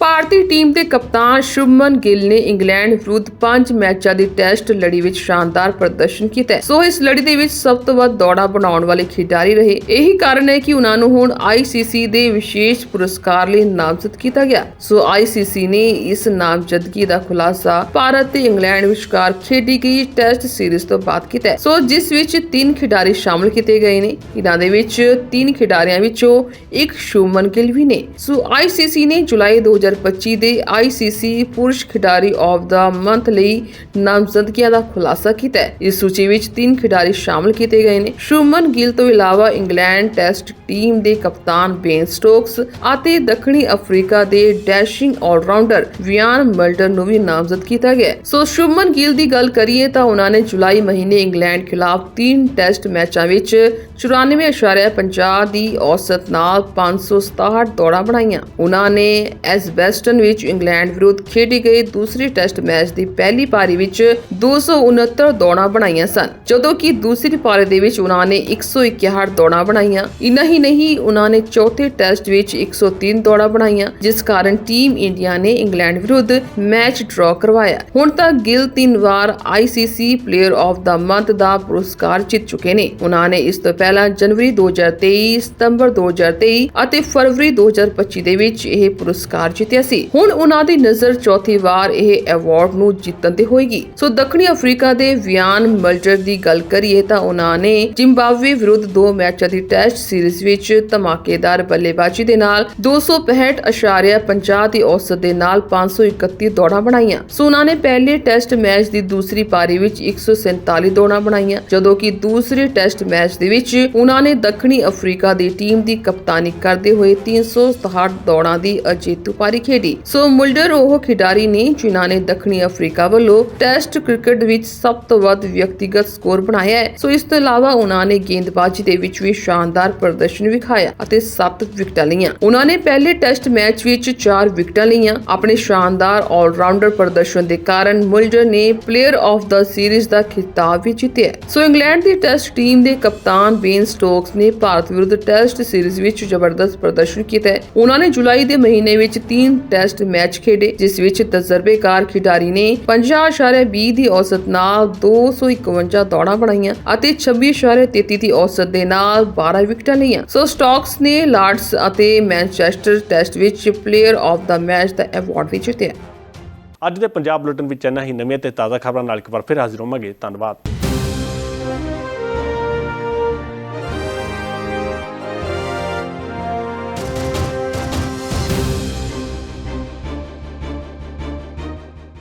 ਭਾਰਤੀ ਟੀਮ ਦੇ ਕਪਤਾਨ ਸ਼ੁਭਮਨ ਗਿੱਲ ਨੇ ਇੰਗਲੈਂਡ ਵਿਰੁੱਧ 5 ਮੈਚਾਂ ਦੀ ਟੈਸਟ ਲੜੀ ਵਿੱਚ ਸ਼ਾਨਦਾਰ ਪ੍ਰਦਰਸ਼ਨ ਕੀਤਾ ਸੋ ਇਸ ਲੜੀ ਦੇ ਵਿੱਚ ਸਭ ਤੋਂ ਵੱਧ ਦੌੜਾ ਬਣਾਉਣ ਵਾਲੇ ਖਿਡਾਰੀ ਰਹੇ। ਇਹੀ ਕਾਰਨ ਹੈ ਕਿ ਉਹਨਾਂ ਨੂੰ ਹੁਣ ਆਈਸੀਸੀ ਦੇ ਵਿਸ਼ੇਸ਼ ਪੁਰਸਕਾਰ ਲਈ ਨਾਮਜ਼ਦ ਕੀਤਾ ਗਿਆ। ਸੋ ਆਈਸੀਸੀ ਨੇ ਇਸ ਨਾਮਜ਼ਦਗੀ ਦਾ ਖੁਲਾਸਾ ਭਾਰਤ ਤੇ ਇੰਗਲੈਂਡ ਵਿਚਕਾਰ ਖੇਡੀ ਗਈ ਟੈਸਟ ਸੀਰੀਜ਼ ਤੋਂ ਬਾਅਦ ਕੀਤਾ ਹੈ। ਸੋ ਜਿਸ ਵਿੱਚ ਤਿੰਨ ਖਿਡਾਰੀ ਸ਼ਾਮਲ ਕੀਤੇ ਗਏ ਨੇ। ਇਹਨਾਂ ਦੇ ਵਿੱਚ ਤਿੰਨ ਖਿਡਾਰੀਆਂ ਵਿੱਚੋਂ ਇੱਕ ਸ਼ੁਭਮਨ ਗਿੱਲ ਵੀ ਨੇ। ਸੋ ਆਈਸੀਸੀ ਨੇ ਜੁਲਾਈ 2023 2025 ਦੇ ICC ਪੁਰਸ਼ ਖਿਡਾਰੀ ਆਫ ਦਾ ਮੰਥ ਲਈ ਨਾਮਜ਼ਦਗੀਆਂ ਦਾ ਖੁਲਾਸਾ ਕੀਤਾ ਹੈ। ਇਸ ਸੂਚੀ ਵਿੱਚ ਤਿੰਨ ਖਿਡਾਰੀ ਸ਼ਾਮਲ ਕੀਤੇ ਗਏ ਨੇ। ਸ਼ੁਮਨ ਗਿਲ ਤੋਂ ਇਲਾਵਾ ਇੰਗਲੈਂਡ ਟੈਸਟ ਟੀਮ ਦੇ ਕਪਤਾਨ ਬੇਨ ਸਟੋਕਸ ਅਤੇ ਦੱਖਣੀ ਅਫਰੀਕਾ ਦੇ ਡੈਸ਼ਿੰਗ ਆਲਰਾਊਂਡਰ ਵਿਆਨ ਮਲਟਰ ਨੂੰ ਵੀ ਨਾਮਜ਼ਦ ਕੀਤਾ ਗਿਆ ਸੋ ਸ਼ੁਮਨ ਗਿੱਲ ਦੀ ਗੱਲ ਕਰੀਏ ਤਾਂ ਉਹਨਾਂ ਨੇ ਜੁਲਾਈ ਮਹੀਨੇ ਇੰਗਲੈਂਡ ਖਿਲਾਫ ਤਿੰਨ ਟੈਸਟ ਮੈਚਾਂ ਵਿੱਚ 94.50 ਦੀ ਔਸਤ ਨਾਲ 567 ਦੌੜਾਂ ਬਣਾਈਆਂ। ਉਹਨਾਂ ਨੇ ਐਸਬੈਸਟਨ ਵਿੱਚ ਇੰਗਲੈਂਡ ਵਿਰੁੱਧ ਖੇਡੀ ਗਈ ਦੂਸਰੀ ਟੈਸਟ ਮੈਚ ਦੀ ਪਹਿਲੀ ਪਾਰੀ ਵਿੱਚ 269 ਦੌੜਾਂ ਬਣਾਈਆਂ ਸਨ। ਜਦੋਂ ਕਿ ਦੂਸਰੀ ਪਾਰੀ ਦੇ ਵਿੱਚ ਉਹਨਾਂ ਨੇ 161 ਦੌੜਾਂ ਬਣਾਈਆਂ। ਇਨਾ ਹੀ ਨਹੀਂ, ਉਹਨਾਂ ਨੇ ਚੌਥੇ ਟੈਸਟ ਵਿੱਚ 103 ਦੌੜਾਂ ਬਣਾਈਆਂ, ਜਿਸ ਕਾਰਨ ਟੀਮ ਇੰਡੀਆ ਨੇ ਇੰਗਲੈਂਡ ਵਿਰੁੱਧ ਮੈਚ ਡਰਾ ਕਰਵਾਇਆ। ਹੁਣ ਤੱਕ ਗਿਲ ਤਿੰਨ ਵਾਰ ICC ਪਲੇਅਰ ਆਫ ਦਾ ਮੰਥ ਦਾ ਪੁਰਸਕਾਰ ਜਿੱਤ ਚੁੱਕੇ ਨੇ। ਉਹਨਾਂ ਨੇ ਇਸ ਤੋਂ ਪਹਿਲਾਂ ਜਨਵਰੀ 2023 ਸਤੰਬਰ 2023 ਅਤੇ ਫਰਵਰੀ 2025 ਦੇ ਵਿੱਚ ਇਹ ਪੁਰਸਕਾਰ ਜਿੱਤਿਆ ਸੀ। ਹੁਣ ਉਹਨਾਂ ਦੀ ਨਜ਼ਰ ਚੌਥੀ ਵਾਰ ਇਹ ਅਵਾਰਡ ਨੂੰ ਜਿੱਤਣ ਤੇ ਹੋਏਗੀ। ਸੋ ਦੱਖਣੀ ਅਫਰੀਕਾ ਦੇ ਵਿਆਨ ਮਲਟਰ ਦੀ ਗੱਲ ਕਰੀਏ ਤਾਂ ਉਹਨਾਂ ਨੇ ਜ਼ਿੰਬਾਬਵੇ ਵਿਰੁੱਧ ਦੋ ਮੈਚਾਂ ਦੀ ਟੈਸਟ ਸੀਰੀਜ਼ ਵਿੱਚ ਧਮਾਕੇਦਾਰ ਬੱਲੇਬਾਜ਼ੀ ਦੇ ਨਾਲ 265.50 ਦੀ ਔਸਤ ਦੇ ਨਾਲ 531 ਦੌੜਾਂ ਬਣਾਈਆਂ। ਸੋ ਉਹਨਾਂ ਨੇ ਪਹਿਲੇ ਟੈਸਟ ਮੈਚ ਦੀ ਦੂਸਰੀ ਪਾਰੀ ਵਿੱਚ 147 ਦੌੜਾਂ ਬਣਾਈਆਂ। ਜਦੋਂ ਕਿ ਦੂਸਰੇ ਟੈਸਟ ਮੈਚ ਦੇ ਵਿੱਚ ਉਹਨਾਂ ਨੇ ਦੱਖਣੀ ਅਫਰੀਕਾ ਦੀ ਟੀਮ ਦੀ ਕਪਤਾਨੀ ਕਰਦੇ ਹੋਏ 367 ਦੌੜਾਂ ਦੀ ਅਜੇਤੂ ਪਾਰੀ ਖੇਡੀ। ਸੋ ਮੁਲਡਰ ਉਹ ਖਿਡਾਰੀ ਨੇ ਜਿਨ੍ਹਾਂ ਨੇ ਦੱਖਣੀ ਅਫਰੀਕਾ ਵੱਲੋਂ ਟੈਸਟ ਕ੍ਰਿਕਟ ਵਿੱਚ ਸਭ ਤੋਂ ਵੱਧ ਵਿਅਕਤੀਗਤ ਸਕੋਰ ਬਣਾਇਆ ਹੈ। ਸੋ ਇਸ ਤੋਂ ਇਲਾਵਾ ਉਹਨਾਂ ਨੇ ਗੇਂਦਬਾਜ਼ੀ ਦੇ ਵਿੱਚ ਵੀ ਸ਼ਾਨਦਾਰ ਪ੍ਰਦਰਸ਼ਨ ਵਿਖਾਇਆ ਅਤੇ 7 ਵਿਕਟਾਂ ਲਈਆਂ। ਉਹਨਾਂ ਨੇ ਪਹਿਲੇ ਟੈਸਟ ਮੈਚ ਵਿੱਚ 4 ਵਿਕਟਾਂ ਲਈਆਂ। ਆਪਣੇ ਸ਼ਾਨਦਾਰ ਆਲਰਾਊਂਡਰ ਪ੍ਰਦਰਸ਼ਨ ਦੇ ਕਾਰਨ ਮੁਲਡਰ ਨੇ ਪਲੇਅਰ ਆਫ ਦਾ ਸੀਰੀਜ਼ ਦਾ ਖਿਤਾਬ ਵੀ ਜਿੱਤਿਆ ਸੋ ਇੰਗਲੈਂਡ ਦੀ ਟੈਸਟ ਟੀਮ ਦੇ ਕਪਤਾਨ ਬੇਨ ਸਟੋਕਸ ਨੇ ਭਾਰਤ ਵਿਰੁੱਧ ਟੈਸਟ ਸੀਰੀਜ਼ ਵਿੱਚ ਜ਼ਬਰਦਸਤ ਪ੍ਰਦਰਸ਼ਨ ਕੀਤਾ ਉਹਨਾਂ ਨੇ ਜੁਲਾਈ ਦੇ ਮਹੀਨੇ ਵਿੱਚ 3 ਟੈਸਟ ਮੈਚ ਖੇਡੇ, ਜਿਸ ਵਿੱਚ ਤਜਰਬੇਕਾਰ ਖਿਡਾਰੀ ਨੇ 50.20 ਦੀ ਔਸਤ ਨਾਲ 251 ਦੌੜਾਂ ਬਣਾਈਆਂ ਅਤੇ 26.33 ਦੀ ਔਸਤ ਦੇ ਨਾਲ 12 ਵਿਕਟਾਂ ਲਈਆਂ। ਸੋ ਸਟੋਕਸ ਨੇ ਲਾਰਡਸ ਅਤੇ ਮੈਨਚੈਸਟਰ ਟੈਸਟ ਵਿੱਚ ਪਲੇਅਰ ਆਫ ਦਾ ਮੈਚ ਦਾ ਅਵਾਰਡ ਵੀ ਜਿੱਤਿਆ। ਅੱਜ ਦੇ ਪੰਜਾਬ ਬੁਲੇਟਿਨ ਵਿੱਚ ਇੰਨਾ ਹੀ ਨਵੀਆਂ ਤੇ ਤਾਜ਼ਾ ਖਬਰਾਂ ਨਾਲ ਇੱਕ ਵਾਰ ਫਿਰ ਹਾਜ਼ਰ ਹੋਵਾਂਗੇ। ਧੰਨਵਾਦ।